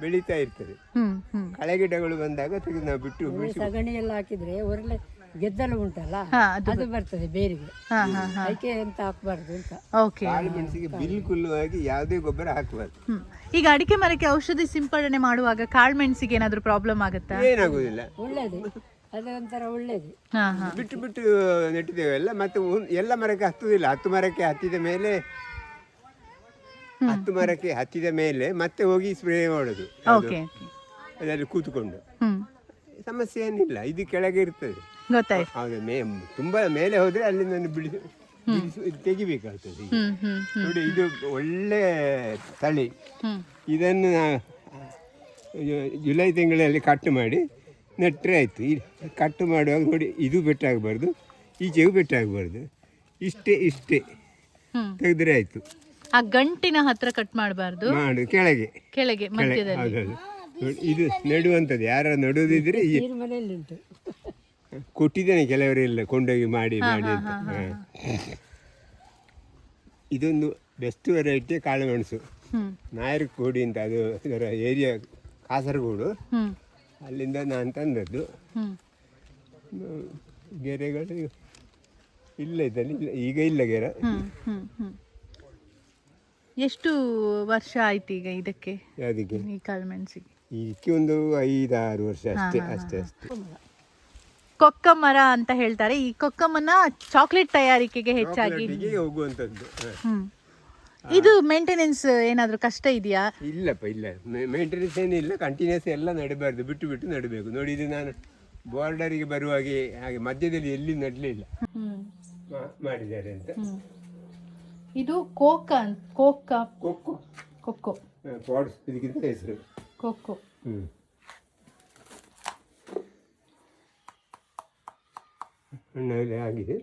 [SPEAKER 3] ಬೆಳೀತಾ ಇರ್ತದೆ.
[SPEAKER 1] ಹ್ಮ್
[SPEAKER 3] ಗಿಡಗಳು ಬಂದಾಗ ತೆಗೆದು ನಾವು ಬಿಟ್ಟು ಬಿಡಿಸಿ
[SPEAKER 4] ಸಗಣಿ ಎಲ್ಲ ಹಾಕಿದ್ರೆ ಒಳ್ಳೆ ಗೆದ್ದಲು ಉಂಟಲ್ಲ ಅದು ಬರ್ತದೆ ಬೇರಿಗೆ.
[SPEAKER 1] ಹಾ ಹಾ ಹಾ.
[SPEAKER 4] ಅದಕ್ಕೆ ಎಂತ ಹಾಕ್ಬಾರ್ದು ಅಂತ.
[SPEAKER 1] ಓಕೆ
[SPEAKER 3] ಕಾಳು ಮೆಣಸಿಗೆ ಬಿಲ್ಕುಲ್ವಾಗಿ ಯಾವುದೇ ಗೊಬ್ಬರ ಹಾಕಬಾರ್ದು.
[SPEAKER 1] ಹ್ಮ್. ಈಗ ಅಡಿಕೆ ಮರಕ್ಕೆ ಔಷಧಿ ಸಿಂಪಡಣೆ ಮಾಡುವಾಗ ಕಾಳು ಮೆಣಸಿಗೆ ಏನಾದರೂ ಪ್ರಾಬ್ಲಮ್ ಆಗುತ್ತಾ?
[SPEAKER 3] ಏನಾಗುದಿಲ್ಲ.
[SPEAKER 4] ಒಳ್ಳೇದು. ಅದೊಂಥರ ಒಳ್ಳೇದು.
[SPEAKER 1] ಹಾ ಹಾ.
[SPEAKER 3] ಬಿಟ್ಟು ಬಿಟ್ಟು ನೆಟ್ಟಿದ್ದೇವೆ ಎಲ್ಲ ಮತ್ತೆ ಒಂದ್- ಎಲ್ಲ ಮರಕ್ಕೆ ಹತ್ತುದಿಲ್ಲ. ಹತ್ತು ಮರಕ್ಕೆ ಹತ್ತಿದ ಮೇಲೆ ಹತ್ತು ಮರಕ್ಕೆ ಹತ್ತಿದ ಮೇಲೆ ಮತ್ತೆ ಹೋಗಿ ಸ್ಪ್ರೇ ಮಾಡೋದು.
[SPEAKER 1] ಓಕೆ
[SPEAKER 3] ಅದರಲ್ಲಿ ಕೂತ್ಕೊಂಡು.
[SPEAKER 1] ಹ್ಮ್.
[SPEAKER 3] ಸಮಸ್ಯೆ ಏನಿಲ್ಲ ಇದು ಕೆಳಗೆ ಇರ್ತದೆ.
[SPEAKER 1] ಗೊತ್ತಾಯ್ತು.
[SPEAKER 3] ಹೌದು ಮೇ ತುಂಬಾ ಮೇಲೆ ಹೋದ್ರೆ ಅಲ್ಲಿಂದ ಬಿಡಿಸಿ ಬಿಡಿಸಿ ಇದು ತೆಗಿಬೇಕಾಗ್ತದೆ ಈಗ.
[SPEAKER 1] ಹ್ಮ್ ಹ್ಮ್ ಹ್ಮ್.
[SPEAKER 3] ನೋಡಿ ಇದು ಒಳ್ಳೆ ತಳಿ. ಇದನ್ನು ನಾ- ಜು- ಜುಲೈ ತಿಂಗಳಲ್ಲಿ ಕಟ್ ಮಾಡಿ ನೆಟ್ಟರೆ ಆಯಿತು. ಈ ಕಟ್ ಮಾಡುವಾಗ ನೋಡಿ ಇದು ಬೆಟ್ಟಾಗಬಾರ್ದು ಈಚೆಗೂ ಬೆಟ್ಟಾಗಬಾರ್ದು. ಇಷ್ಟೇ ಇಷ್ಟೇ.
[SPEAKER 1] ಹ್ಮ್.
[SPEAKER 3] ತೆಗೆದ್ರೆ ಆಯಿತು.
[SPEAKER 1] ಆ ಗಂಟಿನ ಹತ್ರ ಕಟ್ ಮಾಡಬಾರ್ದು.
[SPEAKER 3] ಮಾಡು ಕೆಳಗೆ.
[SPEAKER 1] ಕೆಳಗೆ
[SPEAKER 3] ಕೆಳಗೆ
[SPEAKER 1] ಮಧ್ಯದಲ್ಲಿ.
[SPEAKER 3] ಹೌದೌದು. ನೋಡಿ ಇದು ನೆಡುವಂಥದ್ದು ಯಾರು ನಡುವುದಿದ್ರೆ ಈ
[SPEAKER 4] ಕೆಲವರು ಮನೆಯಲ್ಲಿ ಉಂಟು
[SPEAKER 3] ಕೊಟ್ಟಿದ್ದೇನೆ ಕೆಲವರೆಲ್ಲ ಕೊಂಡೋಗಿ ಮಾಡಿ ಮಾಡಿ ಅಂತ. ಹಾ. ಇದೊಂದು ಬೆಸ್ಟ್ ವೆರೈಟಿ ಕಾಳುಮೆಣಸು.
[SPEAKER 1] ಹ್ಮ್.
[SPEAKER 3] ನಾಯರ್ ಕೋಡಿ ಅಂತ ಅದು ಇದರ ಏರಿಯಾ ಕಾಸರಗೋಡು.
[SPEAKER 1] ಹ್ಮ್.
[SPEAKER 3] ಅಲ್ಲಿಂದ ನಾನು ತಂದದ್ದು. ಹ್ಮ್. ಗೆರೆಗಳು ಇಲ್ಲ ಇದರಲ್ಲಿ ಇಲ್ಲ ಈಗ ಇಲ್ಲ ಗೆರೆ.
[SPEAKER 1] ಹ್ಮ್ ಹ್ಮ್ ಹ್ಮ್. ಎಷ್ಟು ವರ್ಷ ಆಯ್ತು ಈಗ ಇದಕ್ಕೆ?
[SPEAKER 3] ಅದಕ್ಕೆ
[SPEAKER 1] ಈ ಕಾಳುಮೆಣಸಿಗೆ.
[SPEAKER 3] ಇದಕ್ಕೆ ಒಂದು ಐದಾರು ವರ್ಷ ಅಷ್ಟೇ ಅಷ್ಟೇ ಅಷ್ಟೇ.
[SPEAKER 1] ಕೊಕ್ಕ ಮರ ಅಂತ ಹೇಳ್ತಾರೆ. ಈ ಕೊಕ್ಕಮ್ಮನ ಚಾಕ್ಲೇಟ್ ತಯಾರಿಕೆಗೆ ಹೆಚ್ಚಾಗಿ
[SPEAKER 3] ಹೋಗುವಂತದ್ದು ಹೋಗುವಂಥದ್ದು ಹ.
[SPEAKER 1] ಹ್ಮ್. ಇದು ಮೇಂಟೆನೆನ್ಸ್ ಏನಾದ್ರೂ ಕಷ್ಟ ಇದೆಯಾ?
[SPEAKER 3] ಇಲ್ಲಪ್ಪ ಇಲ್ಲ. ಮೇಂಟೆನೆನ್ಸ್ ಏನಿಲ್ಲ ಕಂಟಿನ್ಯೂಸ್ ಎಲ್ಲ ನಡಬಾರ್ದು. ಬಿಟ್ಟು ಬಿಟ್ಟು ನಡಬೇಕು. ನೋಡಿ ಇದು ನಾನು ಬಾರ್ಡರಿಗೆ ಬರುವಾಗೆ ಹಾಗೆ ಮಧ್ಯದಲ್ಲಿ ಎಲ್ಲಿ ನಡಲಿಲ್ಲ. ಮಾಡಿದ್ದಾರೆ ಅಂತ.
[SPEAKER 1] ಇದು ಕೋಕ ಅಂತ ಕೋಕ.
[SPEAKER 3] ಕೊಕ್ಕೋ.
[SPEAKER 1] ಕೊಕ್ಕೋ.
[SPEAKER 3] ಪಾಡ್ಸ್ ಇದಕ್ಕಿಂತ ಹೆಸರು.
[SPEAKER 1] ಕೊಕ್ಕೋ.
[SPEAKER 3] ಹ್ಞೂ ಹಣ್ಣಲ್ಲಿ ಆಗಿದೆ.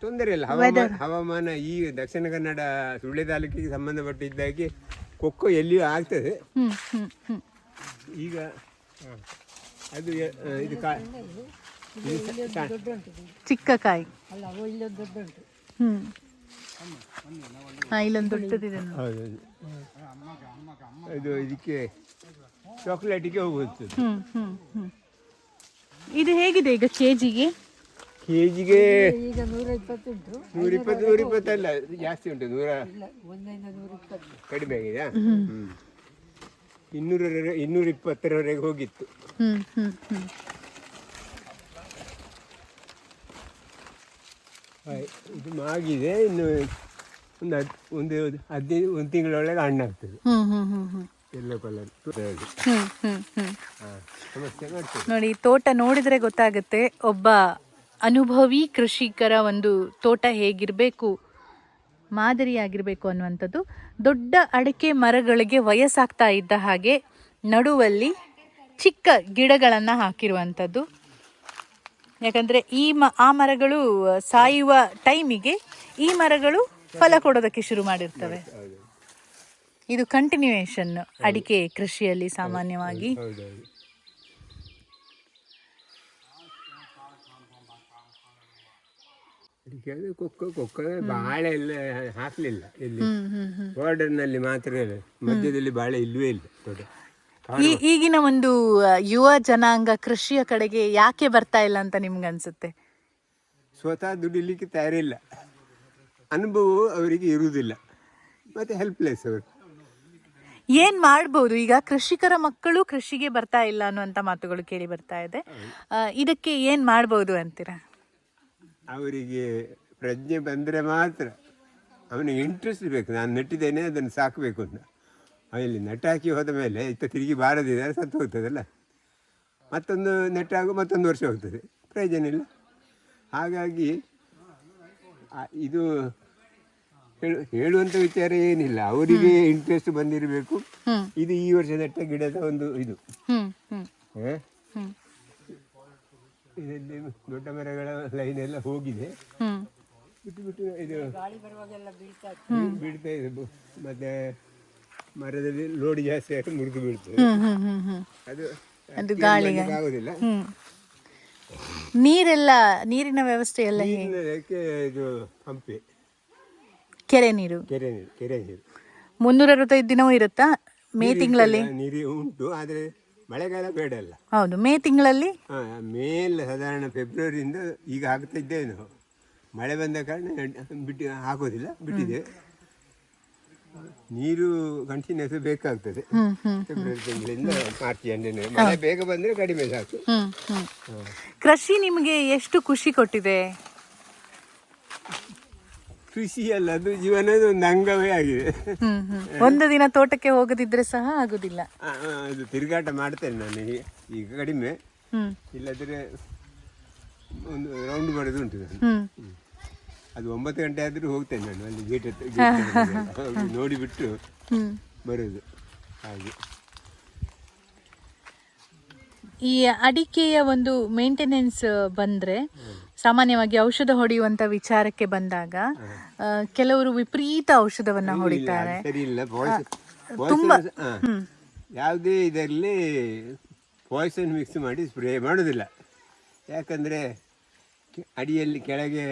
[SPEAKER 3] ತೊಂದರೆ ಇಲ್ಲ. ಹವಾಮಾನ ಹವಾಮಾನ ಈ ದಕ್ಷಿಣ ಕನ್ನಡ ಸುಳ್ಳೆ ತಾಲೂಕಿಗೆ ಸಂಬಂಧಪಟ್ಟಿದ್ದಾಗಿ ಕೊಕ್ಕೋ ಎಲ್ಲಿಯೂ ಆಗ್ತದೆ.
[SPEAKER 1] ಹ್ಮ್ ಹ್ಮ್ ಹ್ಮ್.
[SPEAKER 3] ಈಗ ಅದು ಇದು ಕಾ ಇದು ಸ- ಸ-
[SPEAKER 1] ಚಿಕ್ಕ ಕಾಯಿ.
[SPEAKER 4] ಅಲ್ಲ ದೊಡ್ಡ ಉಂಟು
[SPEAKER 1] ಇಲ್ಲೊಂದು ದೊಡ್ಡದಿದೆ.
[SPEAKER 3] ಹೌದು ಇದು ಇದಕ್ಕೆ ಚಾಕ್ಲೇಟಿಗೆ ಹೋಗುತ್ತೆ
[SPEAKER 1] ಹ್ಮ್ ಹ್ಮ್ ಹ್ಮ್. ಇದು ಹೇಗಿದೆ ಈಗ ಕೆಜಿಗೆ?
[SPEAKER 3] ಕೆಜಿಗೆ
[SPEAKER 4] ಈಗ ನೂರ
[SPEAKER 3] ನೂರ ಇಪ್ಪತ್ತು ನೂರ ಇಪ್ಪತ್ತಲ್ಲ ಇದು ಜಾಸ್ತಿ ಉಂಟು ನೂರ
[SPEAKER 4] ಇಲ್ಲ ಒಂದರಿಂದ ನೂರ ಇಪ್ಪತ್ತು
[SPEAKER 3] ಕಡಿಮೆ ಆಗಿದೆ ಹ್ಮ್. ಇನ್ನೂರ ಇನ್ನೂರ ಇಪ್ಪತ್ತರವರೆಗೆ ಹೋಗಿತ್ತು.
[SPEAKER 1] ಹ್ಮ್ ಹ್ಮ್ ಹ್ಮ್.
[SPEAKER 3] ಇದು ಮಾಗಿದೆ ಇನ್ನು ಒಂದು ಹದ್ ಒಂದು ಹದಿನೈದು ಒಂದು ತಿಂಗಳೊಳಗೆ ಹಣ್ಣಾಗ್ತದೆ. ಎಲ್ಲೋ ಕಲರ್ ಸಮಸ್ಯೆ ಮಾಡ್ತದೆ
[SPEAKER 1] ನೋಡಿ ತೋಟ ನೋಡಿದ್ರೆ ಗೊತ್ತಾಗುತ್ತೆ ಒಬ್ಬ ಅನುಭವಿ ಕೃಷಿಕರ ಒಂದು ತೋಟ ಹೇಗಿರಬೇಕು ಮಾದರಿಯಾಗಿರಬೇಕು ಅನ್ನುವಂಥದ್ದು. ದೊಡ್ಡ ಅಡಿಕೆ ಮರಗಳಿಗೆ ವಯಸ್ಸಾಗ್ತಾ ಇದ್ದ ಹಾಗೆ ನಡುವಲ್ಲಿ ಚಿಕ್ಕ ಗಿಡಗಳನ್ನು ಹಾಕಿರುವಂಥದ್ದು. ಯಾಕಂದರೆ ಈ ಮ ಆ ಮರಗಳು ಸಾಯುವ ಟೈಮಿಗೆ ಈ ಮರಗಳು ಫಲ ಕೊಡೋದಕ್ಕೆ ಶುರು ಮಾಡಿರ್ತವೆ. ಇದು ಕಂಟಿನ್ಯೂಯೇಷನ್ ಅಡಿಕೆ ಕೃಷಿಯಲ್ಲಿ ಸಾಮಾನ್ಯವಾಗಿ.
[SPEAKER 3] ಕೊಕ್ಕೋ ಕೊಕ್ಕೋ ಬಾಳೆ ಎಲ್ಲ ಹಾಕಲಿಲ್ಲ ಇಲ್ಲಿ. ಬಾರ್ಡರ್ನಲ್ಲಿ ಮಾತ್ರ. ಮಧ್ಯದಲ್ಲಿ ಬಾಳೆ ಇಲ್ಲವೇ ಇಲ್ಲ.
[SPEAKER 1] ಈ ಈಗಿನ ಒಂದು ಯುವ ಜನಾಂಗ ಕೃಷಿಯ ಕಡೆಗೆ ಯಾಕೆ ಬರ್ತಾ ಇಲ್ಲ ಅಂತ ನಿಮ್ಗೆ ಅನ್ಸುತ್ತೆ?
[SPEAKER 3] ಸ್ವತಃ ದುಡಿಲಿಕ್ಕೆ ತಯಾರಿಲ್ಲ ಅನುಭವ ಅವರಿಗೆ ಇರುವುದಿಲ್ಲ. ಮತ್ತೆ ಹೆಲ್ಪ್ಲೆಸ್ ಅವರು.
[SPEAKER 1] ಏನ್ ಮಾಡ್ಬೋದು? ಈಗ ಕೃಷಿಕರ ಮಕ್ಕಳು ಕೃಷಿಗೆ ಬರ್ತಾ ಇಲ್ಲ ಅನ್ನುವಂತ ಮಾತುಗಳು ಕೇಳಿ ಬರ್ತಾ ಇದೆ. ಇದಕ್ಕೆ ಏನ್ ಮಾಡ್ಬೋದು ಅಂತೀರಾ?
[SPEAKER 3] ಅವರಿಗೆ ಪ್ರಜ್ಞೆ ಬಂದರೆ ಮಾತ್ರ. ಅವನಿಗೆ ಇಂಟ್ರೆಸ್ಟ್ ಬೇಕು. ನಾನು ನೆಟ್ಟಿದ್ದೇನೆ ಅದನ್ನು ಸಾಕಬೇಕು ಅಂತ. ಅಲ್ಲಿ ನೆಟ್ಟಾಕಿ ಹೋದ ಮೇಲೆ ಇತ್ತ ತಿರುಗಿ ಬಾರದಿದ್ದರೆ ಸತ್ತು ಹೋಗ್ತದಲ್ಲ? ಮತ್ತೊಂದು ನೆಟ್ಟಾಗು ಮತ್ತೊಂದು ವರ್ಷ ಹೋಗ್ತದೆ. ಪ್ರಯೋಜನ ಇಲ್ಲ. ಹಾಗಾಗಿ ಇದು ಹೇಳು ಹೇಳುವಂಥ ವಿಚಾರ ಏನಿಲ್ಲ. ಅವರಿಗೆ ಇಂಟ್ರೆಸ್ಟ್ ಬಂದಿರಬೇಕು. ಇದು ಈ ವರ್ಷ ನೆಟ್ಟ ಗಿಡದ ಒಂದು ಇದು? ಇದರಲ್ಲಿ ದೊಡ್ಡ ಮರಗಳ ಲೈನ್ ಎಲ್ಲ ಹೋಗಿದೆ. ಬಿಟ್ಟು ಬಿಟ್ಟು ಇದು ಬೀಳ್ತಾ ಇದೆ. ಮತ್ತೆ ಮರದಲ್ಲಿ ಲೋಡ್ ಜಾಸ್ತಿ ಆಗಿ ಮುರಿದು ಬೀಳ್ತದೆ. ಅದು
[SPEAKER 1] ಅದು ಗಾಳಿಗೆ.
[SPEAKER 3] ಆಗುದಿಲ್ಲ.
[SPEAKER 1] ನೀರೆಲ್ಲ ನೀರಿನ ವ್ಯವಸ್ಥೆ ಎಲ್ಲ
[SPEAKER 3] ನೀರಿನಕ್ಕೆ ಇದು ಹಂಪಿ
[SPEAKER 1] ಕೆರೆ ನೀರು.
[SPEAKER 3] ಕೆರೆ ನೀರು ಕೆರೆ ನೀರು.
[SPEAKER 1] ಮುನ್ನೂರ ಅರವತ್ತೈದು ದಿನವೂ ಇರುತ್ತಾ ಮೇ ತಿಂಗಳಲ್ಲಿ?
[SPEAKER 3] ನೀರು ಉಂಟು ಆದರೆ ಮಳೆಗಾಲ ಬೇಡ ಅಲ್ಲ.
[SPEAKER 1] ಹೌದು ಮೇ ತಿಂಗಳಲ್ಲಿ?
[SPEAKER 3] ಮೇಲ್ ಸಾಧಾರಣ ಫೆಬ್ರವರಿಯಿಂದ ಈಗ ಆಗ್ತಾ ಇದ್ದೇವೆ ನಾವು ಮಳೆ ಬಂದ ಕಾರಣ ಬಿಟ್ಟು ಹಾಕೋದಿಲ್ಲ ಬಿಟ್ಟಿದೆ ನೀರು ಕಂಟಿನ್ಯೂಸ್ ಬೇಕಾಗ್ತದೆ. ಫೆಬ್ರವರಿ ತಿಂಗಳಿಂದ ಮಾರ್ಚ್ ಎಂಡಿನ ಮಳೆ ಬೇಗ ಬಂದ್ರೆ ಕಡಿಮೆ ಸಾಕು.
[SPEAKER 1] ಕೃಷಿ ನಿಮಗೆ ಎಷ್ಟು ಖುಷಿ ಕೊಟ್ಟಿದೆ?
[SPEAKER 3] ಕೃಷಿ ಅಲ್ಲ ಅದು ಜೀವನದ ಒಂದು ಅಂಗವೇ ಆಗಿದೆ.
[SPEAKER 1] ಒಂದು ದಿನ ತೋಟಕ್ಕೆ ಹೋಗದಿದ್ರೆ ಸಹ ಆಗುದಿಲ್ಲ.
[SPEAKER 3] ಆ, ಆ, ಅದು ತಿರುಗಾಟ ಮಾಡ್ತೇನೆ ನಾನು. ಈಗ ಈಗ ಕಡಿಮೆ. ಇಲ್ಲದ್ರೆ ಒಂದು ರೌಂಡ್ ಮಾಡೋದು ಉಂಟು. ನಾನು
[SPEAKER 1] ಹ್ಮ್.
[SPEAKER 3] ಅದು ಒಂಬತ್ತು ಗಂಟೆ ಆದರೂ ಹೋಗ್ತೇನೆ ನಾನು ಅಲ್ಲಿ ಗೇಟ್ ಹತ್ರ ನೋಡಿಬಿಟ್ಟು ಬರೋದು ಹಾಗೆ.
[SPEAKER 1] ಈ ಅಡಿಕೆಯ ಒಂದು ಮೇಂಟೆನೆನ್ಸ್ ಬಂದ್ರೆ ಸಾಮಾನ್ಯವಾಗಿ ಔಷಧ ಹೊಡೆಯುವಂತ ವಿಚಾರಕ್ಕೆ ಬಂದಾಗ ಕೆಲವರು ವಿಪರೀತ ಔಷಧವನ್ನ ಹೊಡಿತಾರೆ.
[SPEAKER 3] ತುಂಬಾ ಯಾವುದೇ ಇದರಲ್ಲಿ ಪಾಯ್ಸನ್ ಮಿಕ್ಸ್ ಮಾಡಿ ಸ್ಪ್ರೇ ಮಾಡೋದಿಲ್ಲ. ಯಾಕಂದರೆ ಅಡಿಯಲ್ಲಿ ಕೆಳಗೆ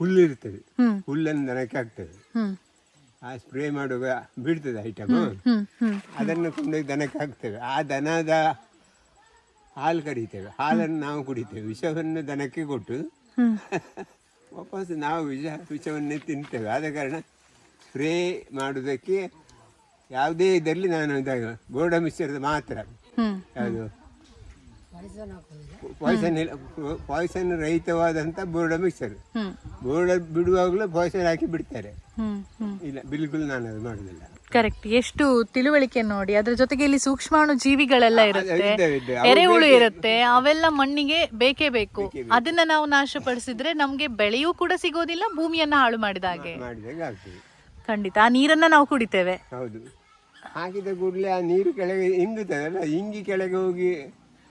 [SPEAKER 3] ಹುಲ್ಲು ಇರ್ತದೆ
[SPEAKER 1] ಹ್ಮ್.
[SPEAKER 3] ಹುಲ್ಲನ್ನು ದನಕ್ಕೆ
[SPEAKER 1] ಹಾಕ್ತದೆ
[SPEAKER 3] ಆ ಸ್ಪ್ರೇ ಮಾಡುವಾಗ ಬೀಳ್ತದೆ ಐಟಮ್ ಅದನ್ನು ಕೊಂಡೋಗಿ ದನಕ್ಕೆ ಹಾಕ್ತೇವೆ ಆ ದನದ ಹಾಲು ಕಡಿತೇವೆ. ಹಾಲನ್ನು ನಾವು ಕುಡಿತೇವೆ. ವಿಷವನ್ನು ದನಕ್ಕೆ ಕೊಟ್ಟು ವಾಪಸ್ ನಾವು ವಿಷ ವಿಷವನ್ನೇ ತಿಂತೇವೆ. ಆದ ಕಾರಣ ಸ್ಪ್ರೇ ಮಾಡುವುದಕ್ಕೆ ಯಾವುದೇ ಇದರಲ್ಲಿ ನಾನು ಇದಾಗ ಗೋಡ ಮಿಶ್ರದ ಮಾತ್ರ. ಯಾವುದು? ಪಾಯ್ಸನ್ ಪಾಯ್ಸನ್ ರಹಿತವಾದಂಥ ಬೋರ್ಡ ಮಿಕ್ಸರ್ ಬೋರ್ಡ ಬಿಡುವಾಗಲೂ ಪಾಯ್ಸನ್ ಹಾಕಿ ಬಿಡ್ತಾರೆ. ಇಲ್ಲ ಬಿಲ್ಕುಲ್ ನಾನು ಅದು ಮಾಡೋದಿಲ್ಲ.
[SPEAKER 1] ಕರೆಕ್ಟ್ ಎಷ್ಟು ತಿಳುವಳಿಕೆ ನೋಡಿ ಅದ್ರ ಜೊತೆಗೆ ಇಲ್ಲಿ ಸೂಕ್ಷ್ಮಾಣು ಜೀವಿಗಳೆಲ್ಲ ಇರುತ್ತೆ. ಎರೆಹುಳು ಇರುತ್ತೆ. ಅವೆಲ್ಲ ಮಣ್ಣಿಗೆ ಬೇಕೇ ಬೇಕು. ಅದನ್ನ ನಾವು ನಾಶಪಡಿಸಿದ್ರೆ ನಮ್ಗೆ ಬೆಳೆಯೂ ಕೂಡ ಸಿಗೋದಿಲ್ಲ ಭೂಮಿಯನ್ನ ಹಾಳು ಮಾಡಿದ ಹಾಗೆ. ಖಂಡಿತ. ಆ ನೀರನ್ನ ನಾವು ಕುಡಿತೇವೆ.
[SPEAKER 3] ಹೌದು. ಹಾಕಿದ ಕೂಡಲೇ ಆ ನೀರು ಕೆಳಗೆ ಇಂಗುತ್ತದಲ್ಲ ಇಂಗಿ ಕೆಳಗೆ ಹೋಗಿ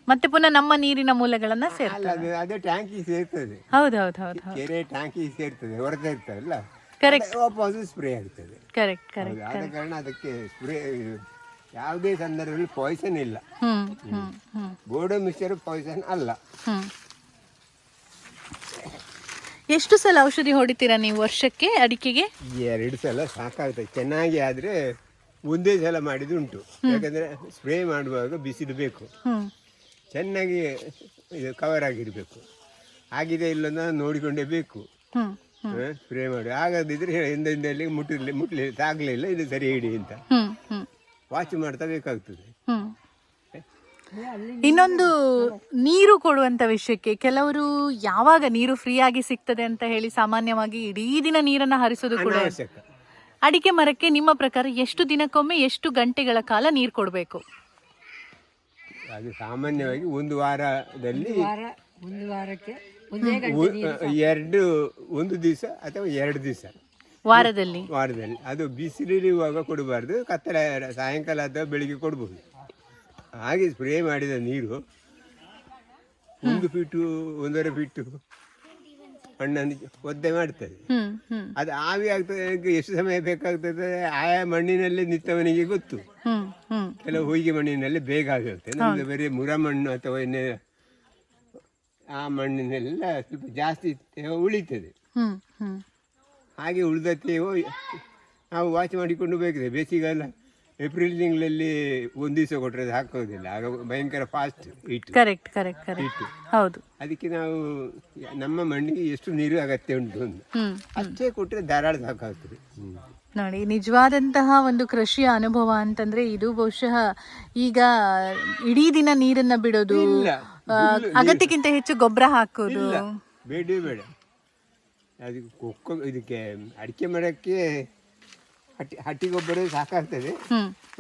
[SPEAKER 1] ಮತ್ತೆ ಪುನಃ ನಮ್ಮ ನೀರಿನ ಮೂಲಗಳನ್ನ
[SPEAKER 3] ಅಲ್ಲ ಅದು ಅದೇ ಟ್ಯಾಂಕಿ ಸೇರ್ತದೆ.
[SPEAKER 1] ಹೌದು ಹೌದು ಹೌದು ಹೌದು.
[SPEAKER 3] ಕೆರೆ ಟ್ಯಾಂಕಿ ಸೇರ್ತದೆ ಹೊರತಾ ಇರ್ತದಲ್ಲ
[SPEAKER 1] ಕರೆಕ್ಟ್
[SPEAKER 3] ವಾಪಸ್ ಸ್ಪ್ರೇ ಆಗ್ತದೆ.
[SPEAKER 1] ಕರೆಕ್ಟ್ ಕರೆಕ್ಟ್
[SPEAKER 3] ಹೌದು ಆದ ಕಾರಣ ಅದಕ್ಕೆ ಸ್ಪ್ರೇ ಯಾವುದೇ ಸಂದರ್ಭದಲ್ಲಿ ಪಾಯ್ಸನ್ ಇಲ್ಲ.
[SPEAKER 1] ಹ್ಮ್ ಹ್ಮ್. ಹ್ಮ್
[SPEAKER 3] ಬೋರ್ಡೋ ಮಿಕ್ಸರ್ ಪಾಯ್ಸನ್ ಅಲ್ಲ.
[SPEAKER 1] ಹ್ಮ್. ಎಷ್ಟು ಸಲ ಔಷಧಿ ಹೊಡಿತೀರಾ ನೀವು ವರ್ಷಕ್ಕೆ ಅಡಿಕೆಗೆ?
[SPEAKER 3] ಎರಡು ಸಲ ಸಾಕಾಗ್ತದೆ ಚೆನ್ನಾಗಿ ಆದ್ರೆ ಒಂದೇ ಸಲ ಮಾಡಿದ್ರು ಉಂಟು. ಯಾಕಂದ್ರೆ ಸ್ಪ್ರೇ ಮಾಡುವಾಗ ಬಿಸಿಲು ಬೇಕು.
[SPEAKER 1] ಹ್ಮ್.
[SPEAKER 3] ಚೆನ್ನಾಗಿ ಇದು ಕವರ್ ಆಗಿರಬೇಕು. ಆಗಿದೆ ಇಲ್ಲ ನೋಡಿಕೊಂಡೇ ಬೇಕು. ಸ್ಪ್ರೇ ಮಾಡಿ. ಆಗದಿದ್ರೆ ಹಿಂದಿಂದ ಮುಟ್ಟಲಿ ಮುಟ್ಲಿ ತಾಗಲಿಲ್ಲ ಇದು ಸರಿ ಹಿಡಿ ಅಂತ. ವಾಚ್ ಮಾಡ್ತಾ ಬೇಕಾಗ್ತದೆ.
[SPEAKER 1] ಇನ್ನೊಂದು ನೀರು ಕೊಡುವಂತ ವಿಷಯಕ್ಕೆ ಕೆಲವರು ಯಾವಾಗ ನೀರು ಫ್ರೀ ಆಗಿ ಸಿಗ್ತದೆ ಅಂತ ಹೇಳಿ ಸಾಮಾನ್ಯವಾಗಿ ಇಡೀ ದಿನ ನೀರನ್ನ ಹರಿಸೋದು ಕೂಡ ಅಡಿಕೆ ಮರಕ್ಕೆ ನಿಮ್ಮ ಪ್ರಕಾರ ಎಷ್ಟು ದಿನಕ್ಕೊಮ್ಮೆ ಎಷ್ಟು ಗಂಟೆಗಳ ಕಾಲ ನೀರು ಕೊಡಬೇಕು?
[SPEAKER 3] ಅದು ಸಾಮಾನ್ಯವಾಗಿ ಒಂದು ವಾರದಲ್ಲಿ
[SPEAKER 4] ವಾರ ಒಂದು ವಾರಕ್ಕೆ ಒಂದೇ ಗಂಟೆ
[SPEAKER 3] ಒ- ಎರಡು ಒಂದು ದಿವಸ ಅಥವಾ ಎರಡು ದಿವಸ?
[SPEAKER 1] ವಾರದಲ್ಲಿ.
[SPEAKER 3] ವಾರದಲ್ಲಿ. ಅದು ಬಿಸಿಲಿರುವಾಗ ಕೊಡಬಾರ್ದು ಕತ್ತಲ ಸಾಯಂಕಾಲ ಅಥವಾ ಬೆಳಿಗ್ಗೆ ಕೊಡ್ಬೋದು. ಹಾಗೆ ಸ್ಪ್ರೇ ಮಾಡಿದ ನೀರು ಒಂದು ಫೀಟು ಒಂದೂವರೆ ಫೀಟು ಮಣ್ಣನ್ನು ಒದ್ದೆ ಮಾಡ್ತದೆ. ಅದು ಆವಿ ಆಗ್ತದೆ ಎಷ್ಟು ಸಮಯ ಬೇಕಾಗ್ತದೆ ಆಯಾ ಮಣ್ಣಿನಲ್ಲಿ ನಿಂತವನಿಗೆ ಗೊತ್ತು. ಕೆಲವು ಹೊಯ್ಗೆ ಮಣ್ಣಿನಲ್ಲಿ ಬೇಗ ಆಗುತ್ತೆ ನಮ್ದು ಬರೀ ಮುರ ಮಣ್ಣು ಅಥವಾ ಇನ್ನೇ ಆ ಮಣ್ಣಿನೆಲ್ಲ ಸ್ವಲ್ಪ ಜಾಸ್ತಿ ಉಳಿತದೆ. ಹಾಗೆ ಉಳಿದತ್ತೇವೋ ತೇವ ನಾವು ವಾಚ್ ಮಾಡಿಕೊಂಡು ಬೇಕಿದೆ ಬೇಸಿಗೆಲ್ಲ ಏಪ್ರಿಲ್ ತಿಂಗಳಲ್ಲಿ ಒಂದು ದಿವಸ ಕೊಟ್ಟರೆ ಅದು ಹಾಕೋದಿಲ್ಲ. ಆಗ ಭಯಂಕರ ಫಾಸ್ಟ್ ಹಿಟ್ಟು
[SPEAKER 1] ಕರೆಕ್ಟ್ ಕರೆಕ್ಟ್ ಕರೆಕ್ಟ್ ಹೌದು.
[SPEAKER 3] ಅದಕ್ಕೆ ನಾವು ನಮ್ಮ ಮಣ್ಣಿಗೆ ಎಷ್ಟು ನೀರು ಅಗತ್ಯ ಉಂಟು ಅಂತ. ಅಷ್ಟೇ ಕೊಟ್ಟರೆ ಧಾರಾಳ ಸಾಕಾಗ್ತದೆ.
[SPEAKER 1] ನೋಡಿ ನಿಜವಾದಂತಹ ಒಂದು ಕೃಷಿಯ ಅನುಭವ ಅಂತಂದ್ರೆ ಇದು ಬಹುಶಃ ಈಗ ಇಡೀ ದಿನ ನೀರನ್ನ ಬಿಡೋದು. ಅಗತ್ಯಕ್ಕಿಂತ ಹೆಚ್ಚು ಗೊಬ್ಬರ ಹಾಕೋದು.
[SPEAKER 3] ಬೇಡ ಬೇಡ. ಅದಕ್ಕೆ ಕೊಕ್ಕೋ ಇದಕ್ಕೆ ಅಡಿಕೆ ಮರಕ್ಕೆ ಹಟ್ಟಿ ಹಟ್ಟಿ ಗೊಬ್ಬರ ಸಾಕಾಗ್ತದೆ.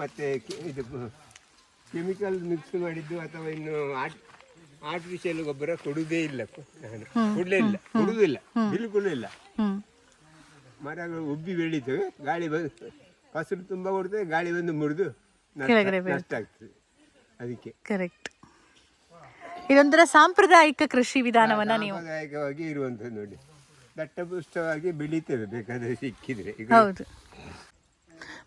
[SPEAKER 3] ಮತ್ತೆ ಇದು ಕೆಮಿಕಲ್ ಮಿಕ್ಸ್ ಮಾಡಿದ್ದು ಅಥವಾ ಇನ್ನು ಆರ್ಟಿಫಿಷಿಯಲ್ ಗೊಬ್ಬರ ಕೊಡುವುದೇ ಇಲ್ಲ. ನಾನು ಕೊಡಲೇ ಇಲ್ಲ ಕೊಡುವುದಿಲ್ಲ ಬಿಲ್ಕುಲ್ ಇಲ್ಲ. ಮರಗಳು ಉಬ್ಬಿ ಬೆಳೀತವೆ ಗಾಳಿ ಬಂದು ಫಸಲು ತುಂಬಾ ಕೊಡ್ತದೆ ಗಾಳಿ ಬಂದು ಮುರಿದು ನಷ್ಟ ಆಗ್ತದೆ. ಅದಕ್ಕೆ.
[SPEAKER 1] ಕರೆಕ್ಟ್ ಇದೊಂಥರ ಸಾಂಪ್ರದಾಯಿಕ ಕೃಷಿ ವಿಧಾನವನ್ನ ನೀವು
[SPEAKER 3] ಸಾಂಪ್ರದಾಯಿಕವಾಗಿ ಇರುವಂತ ನೋಡಿ. ದಟ್ಟಪುಷ್ಟವಾಗಿ ಬೆಳೀತೇವೆ ಬೇಕಾದ್ರೆ ಸಿಕ್ಕಿದ್ರೆ. ಈಗ
[SPEAKER 1] ಹೌದು.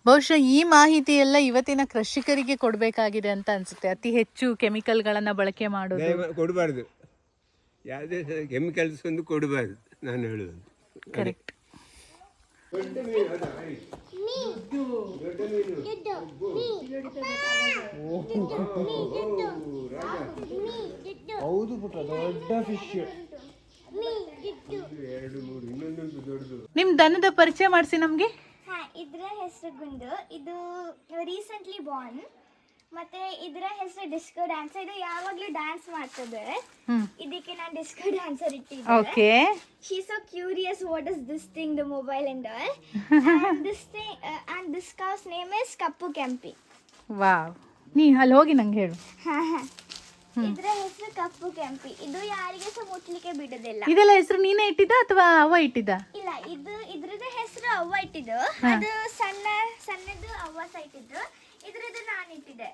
[SPEAKER 1] ಬಹುಶಃ ಈ ಮಾಹಿತಿ ಎಲ್ಲ ಇವತ್ತಿನ ಕೃಷಿಕರಿಗೆ ಕೊಡಬೇಕಾಗಿದೆ ಅಂತ ಅನ್ಸುತ್ತೆ. ಅತಿ ಹೆಚ್ಚು ಕೆಮಿಕಲ್ಗಳನ್ನ ಬಳಕೆ ಮಾಡೋದು.
[SPEAKER 3] ಕೊಡಬಾರ್ದು. ಯಾವುದೇ ಕೆಮಿಕಲ್ಸ್ ಒಂದು ಕೊಡಬಾರ್ದು ನಾನು ಹೇಳುವುದು.
[SPEAKER 1] ಕರೆಕ್ಟ್
[SPEAKER 3] ಹೌದು? ಪುಟ್ಟ ದೊಡ್ಡ ಫಿಶ್
[SPEAKER 1] ನಿಮ್ ದನದ ಪರಿಚಯ ಮಾಡಿಸಿ ನಮ್ಗೆ.
[SPEAKER 2] ಹಾ ಇದ್ರ ಹೆಸರು ಗುಂಡು. ಇದು ರೀಸೆಂಟ್ಲಿ ಬಾರ್ನ್ ಮತ್ತೆ ಇದ್ರ ಹೆಸರು ಡಿಸ್ಕೋ ಡಾನ್ಸರ್ ಇದು ಯಾವಾಗ್ಲೂ ಡ್ಯಾನ್ಸ್ ಮಾಡ್ತದೆ. ಇದಕ್ಕೆ ನಾನ್ ಡಿಸ್ಕೋ ಡಾನ್ಸರ್ ಇಟ್ಟಿದ್ದೆ. She so curious what is this thing the mobile and all this thing and this cause name is Kappu Kempi
[SPEAKER 1] wow ನೀ ಅಲ್ಲಿ ಹೋಗಿ ನಂಗೆ ಹೇಳು. ಹಾ ಹಾ.
[SPEAKER 2] ಇದ್ರ ಹೆಸರು ಕಪ್ಪು ಕೆಂಪಿ. ಇದು ಯಾರಿಗೆ ಸಹ ಮುಟ್ಲಿಕ್ಕೆ ಬಿಡುದಿಲ್ಲ.
[SPEAKER 1] ಇದೆಲ್ಲ ಹೆಸರು ನೀನೇ ಇಟ್ಟಿದ್ದ ಅಥವಾ ಅವ್ವ ಇಟ್ಟಿದ್ದ?
[SPEAKER 2] ಇಲ್ಲ ಇದು ಇದ್ರದ ಹೆಸರು ಅವ್ವ ಇಟ್ಟಿದ್ದು. ಅದು ಸಣ್ಣ ಸಣ್ಣದು ಅವ್ವ ಸಹ ಇಟ್ಟಿದ್ದು. ಇದ್ರದ್ದು ನಾನು ಇಟ್ಟಿದ್ದೆ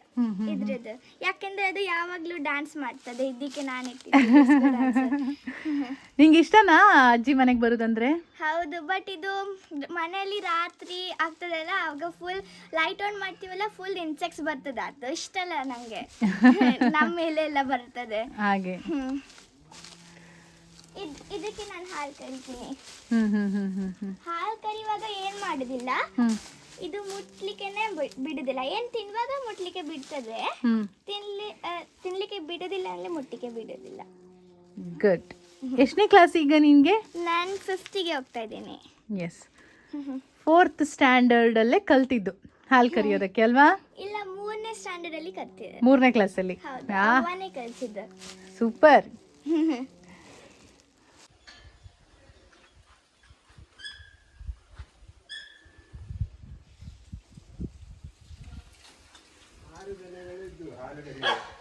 [SPEAKER 2] ಇದ್ರದ್ದು. ಯಾಕೆಂದ್ರೆ ಅದು ಯಾವಾಗ್ಲೂ ಡ್ಯಾನ್ಸ್ ಮಾಡ್ತದೆ ಇದಕ್ಕೆ ನಾನು ಇಟ್ಟಿದ್ದೆ
[SPEAKER 1] ನಿಂಗೆ ಇಷ್ಟನಾ ಅಜ್ಜಿ ಮನೆಗೆ ಬರೋದಂದ್ರೆ?
[SPEAKER 2] ಹೌದು ಬಟ್ ಇದು ಮನೆಯಲ್ಲಿ ರಾತ್ರಿ ಆಗ್ತದಲ್ಲ ಅವಾಗ ಫುಲ್ ಲೈಟ್ ಆನ್ ಮಾಡ್ತೀವಲ್ಲ ಫುಲ್ ಇನ್ಸೆಕ್ಟ್ಸ್ ಬರ್ತದೆ ಅದು. ಇಷ್ಟಲ್ಲ ನಂಗೆ. ನಮ್ಮ ಮೇಲೆ ಎಲ್ಲ ಬರ್ತದೆ.
[SPEAKER 1] ಹಾಗೆ.
[SPEAKER 2] ಇದಕ್ಕೆ ನಾನು ಹಾಲು ಕರಿತೀನಿ. ಹಾಲು ಕರಿಯುವಾಗ ಏನ್ ಮಾಡುದಿಲ್ಲ? ಇದು ಮುಟ್ಲಿಕ್ಕೆನೆ ಬಿ- ಬಿಡುದಿಲ್ಲ. ಏನ್ ತಿನ್ನುವಾಗ ಮುಟ್ಲಿಕ್ಕೆ ಬಿಡ್ತದೆ. ತಿನ್ಲಿ ತಿನ್ಲಿಕ್ಕೆ ಬಿಡುದಿಲ್ಲ ಅಂದ್ರೆ ಮುಟ್ಲಿಕ್ಕೆ ಬಿಡುದಿಲ್ಲ.
[SPEAKER 1] ಗುಡ್ ಎಷ್ಟನೇ ಕ್ಲಾಸ್ ಈಗ ನಿನ್ಗೆ?
[SPEAKER 2] ನಾನು ಫಿಫ್ತಿಗೆ ಹೋಗ್ತಾ ಇದ್ದೀನಿ.
[SPEAKER 1] ಎಸ್ ಫೋರ್ತ್ ಸ್ಟ್ಯಾಂಡರ್ಡ್ ಅಲ್ಲೇ ಕಲ್ತಿದ್ದು. ಹಾಲು ಕರಿಯೋದಕ್ಕೆ ಅಲ್ವಾ?
[SPEAKER 2] ಇಲ್ಲ ಮೂರನೇ ಸ್ಟ್ಯಾಂಡರ್ಡ್ ಅಲ್ಲಿ ಕಲ್ತಿದ್ದೆ.
[SPEAKER 1] ಮೂರನೇ ಕ್ಲಾಸಲ್ಲಿ
[SPEAKER 2] ಅವನೇ ಕಲ್ಸಿದ್ದು.
[SPEAKER 1] ಸೂಪರ್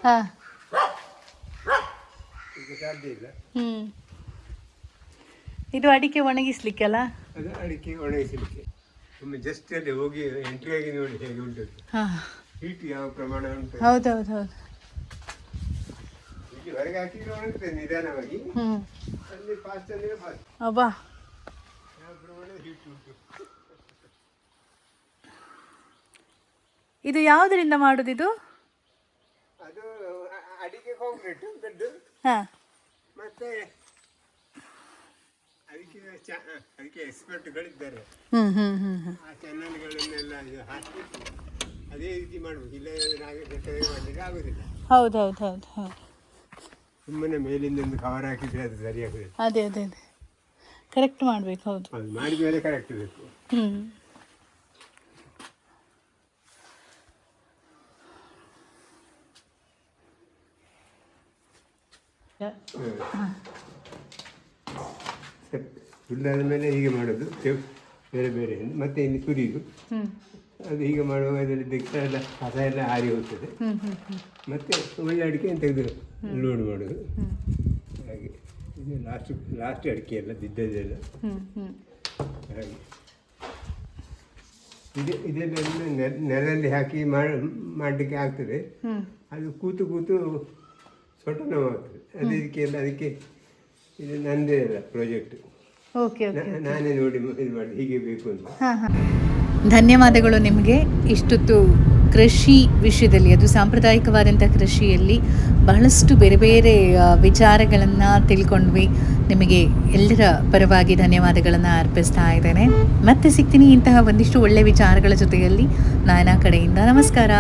[SPEAKER 1] ಹಾ ಹ್ಮ್. ಇದು ಅಡಿಕೆ ಒಣಗಿಸ್ಲಿಕ್ಕಲ್ಲ?
[SPEAKER 3] ಅದು ಅಡಿಕೆ ಒಣಗಿಸ್ಲಿಕ್ಕೆ. ಒಮ್ಮೆ ಜಸ್ಟ್ ಅಲ್ಲಿ ಹೋಗಿ ಎಂಟ್ರಿ ಆಗಿ ನೋಡಿ ಹೇಗೆ ಉಂಟು ಅಂತ.
[SPEAKER 1] ಹಾ.
[SPEAKER 3] ಹೀಟ್ ಯಾವ ಪ್ರಮಾಣ ಉಂಟು
[SPEAKER 1] ಹೌದೌದು ಹೌದು
[SPEAKER 3] ಇಲ್ಲಿ ಹೊರಗೆ ಹಾಕಿದ್ರೆ ಒಣಗ್ತದೆ ನಿಧಾನವಾಗಿ.
[SPEAKER 1] ಹ್ಮ್.
[SPEAKER 3] ಅಲ್ಲಿ ಫಾಸ್ಟ್ ಅಂದರೆ ಫಾಸ್ಟ್
[SPEAKER 1] ಅಬ್ಬಾ
[SPEAKER 3] ಯಾವ ಪ್ರಮಾಣ ಹೀಟ್ ಉಂಟು?
[SPEAKER 1] ಇದು ಯಾವುದರಿಂದ
[SPEAKER 3] ಮಾಡುದು ಅಡಿಕೆ ಕಾಂಕ್ರೀಟ್ ಬೆಡ್
[SPEAKER 1] ಹಾ.
[SPEAKER 3] ಮತ್ತೆ ಅದಕ್ಕೆ ಚ ಅದಕ್ಕೆ ಎಕ್ಸ್ಪರ್ಟ್ಗಳಿದ್ದಾರೆ
[SPEAKER 1] ಹ್ಞೂ ಹ್ಞೂ ಹ್ಞೂ ಹ್ಞೂ
[SPEAKER 3] ಆ ಚಾನಲ್ಗಳನ್ನೆಲ್ಲ ಇದು ಹಾಕಿ ಅದೇ ರೀತಿ ಮಾಡಬೇಕು ಇಲ್ಲ ಬೇಕಾದ್ರೆ ಮಾಡಲಿಕ್ಕೆ ಆಗೋದಿಲ್ಲ.
[SPEAKER 1] ಹೌದು ಹೌದು ಹೌದು ಹೌದು.
[SPEAKER 3] ಸುಮ್ಮನೆ ಮೇಲಿಂದ ಒಂದು ಕವರ್ ಹಾಕಿದ್ರೆ ಅದು ಸರಿಯಾಗೋದಿಲ್ಲ.
[SPEAKER 1] ಅದೇ ಅದೇ ಅದೇ. ಕರೆಕ್ಟ್ ಮಾಡಬೇಕು ಹೌದು.
[SPEAKER 3] ಅದು ಮಾಡಿದ ಮೇಲೆ ಕರೆಕ್ಟ್ ಬೇಕು.
[SPEAKER 1] ಹ್ಮ್.
[SPEAKER 3] ಸುಳ್ಳಾದ ಮೇಲೆ ಹೀಗೆ ಮಾಡೋದು ಸ್ಟೆಪ್ ಬೇರೆ ಬೇರೆ ಮತ್ತೆ ಇಲ್ಲಿ ಸುರಿಯುದು ಅದು ಹೀಗೆ ಮಾಡುವಾಗ ಅದರಲ್ಲಿ ದಿಕ್ಕ ಎಲ್ಲ ಕಸ ಎಲ್ಲ ಹಾರಿ ಹೋಗ್ತದೆ. ಮತ್ತೆ ಒಳ್ಳೆ ಅಡಿಕೆ ತೆಗೆದು ಲೋಡ್ ಮಾಡೋದು. ಹಾಗೆ. ಇದು ಲಾಸ್ಟ್ ಲಾಸ್ಟ್ ಅಡಿಕೆ ಎಲ್ಲ ಬಿದ್ದದೆಲ್ಲ ಹಾಗೆ. ಇದೆ ಇದೆಲ್ಲ ನೆಲ ನೆಲದಲ್ಲಿ ಹಾಕಿ ಮಾಡಿ ಮಾಡಲಿಕ್ಕೆ ಆಗ್ತದೆ. ಅದು ಕೂತು ಕೂತು ಸೊಟ್ಟ ನೋವಾಗ್ತದೆ ಅದಕ್ಕೆಲ್ಲ ಅದಕ್ಕೆ ಇದು ನಂದೇ ಅಲ್ಲ ಪ್ರಾಜೆಕ್ಟ್
[SPEAKER 1] ಓಕೆ
[SPEAKER 3] ನಾನೇ ನೋಡಿ ಇದು ಮಾಡಿ ಹೀಗೆ ಬೇಕು ಅಂತ.
[SPEAKER 1] ಧನ್ಯವಾದಗಳು ನಿಮಗೆ. ಇಷ್ಟೊತ್ತು ಕೃಷಿ ವಿಷಯದಲ್ಲಿ ಅದು ಸಾಂಪ್ರದಾಯಿಕವಾದಂಥ ಕೃಷಿಯಲ್ಲಿ ಬಹಳಷ್ಟು ಬೇರೆ ಬೇರೆ ವಿಚಾರಗಳನ್ನು ತಿಳ್ಕೊಂಡ್ವಿ. ನಿಮಗೆ ಎಲ್ಲರ ಪರವಾಗಿ ಧನ್ಯವಾದಗಳನ್ನು ಅರ್ಪಿಸ್ತಾ ಇದ್ದೇನೆ. ಮತ್ತೆ ಸಿಗ್ತೀನಿ ಇಂತಹ ಒಂದಿಷ್ಟು ಒಳ್ಳೆ ವಿಚಾರಗಳ ಜೊತೆಯಲ್ಲಿ ನಾನಾ ಕಡೆಯಿಂದ. ನಮಸ್ಕಾರ.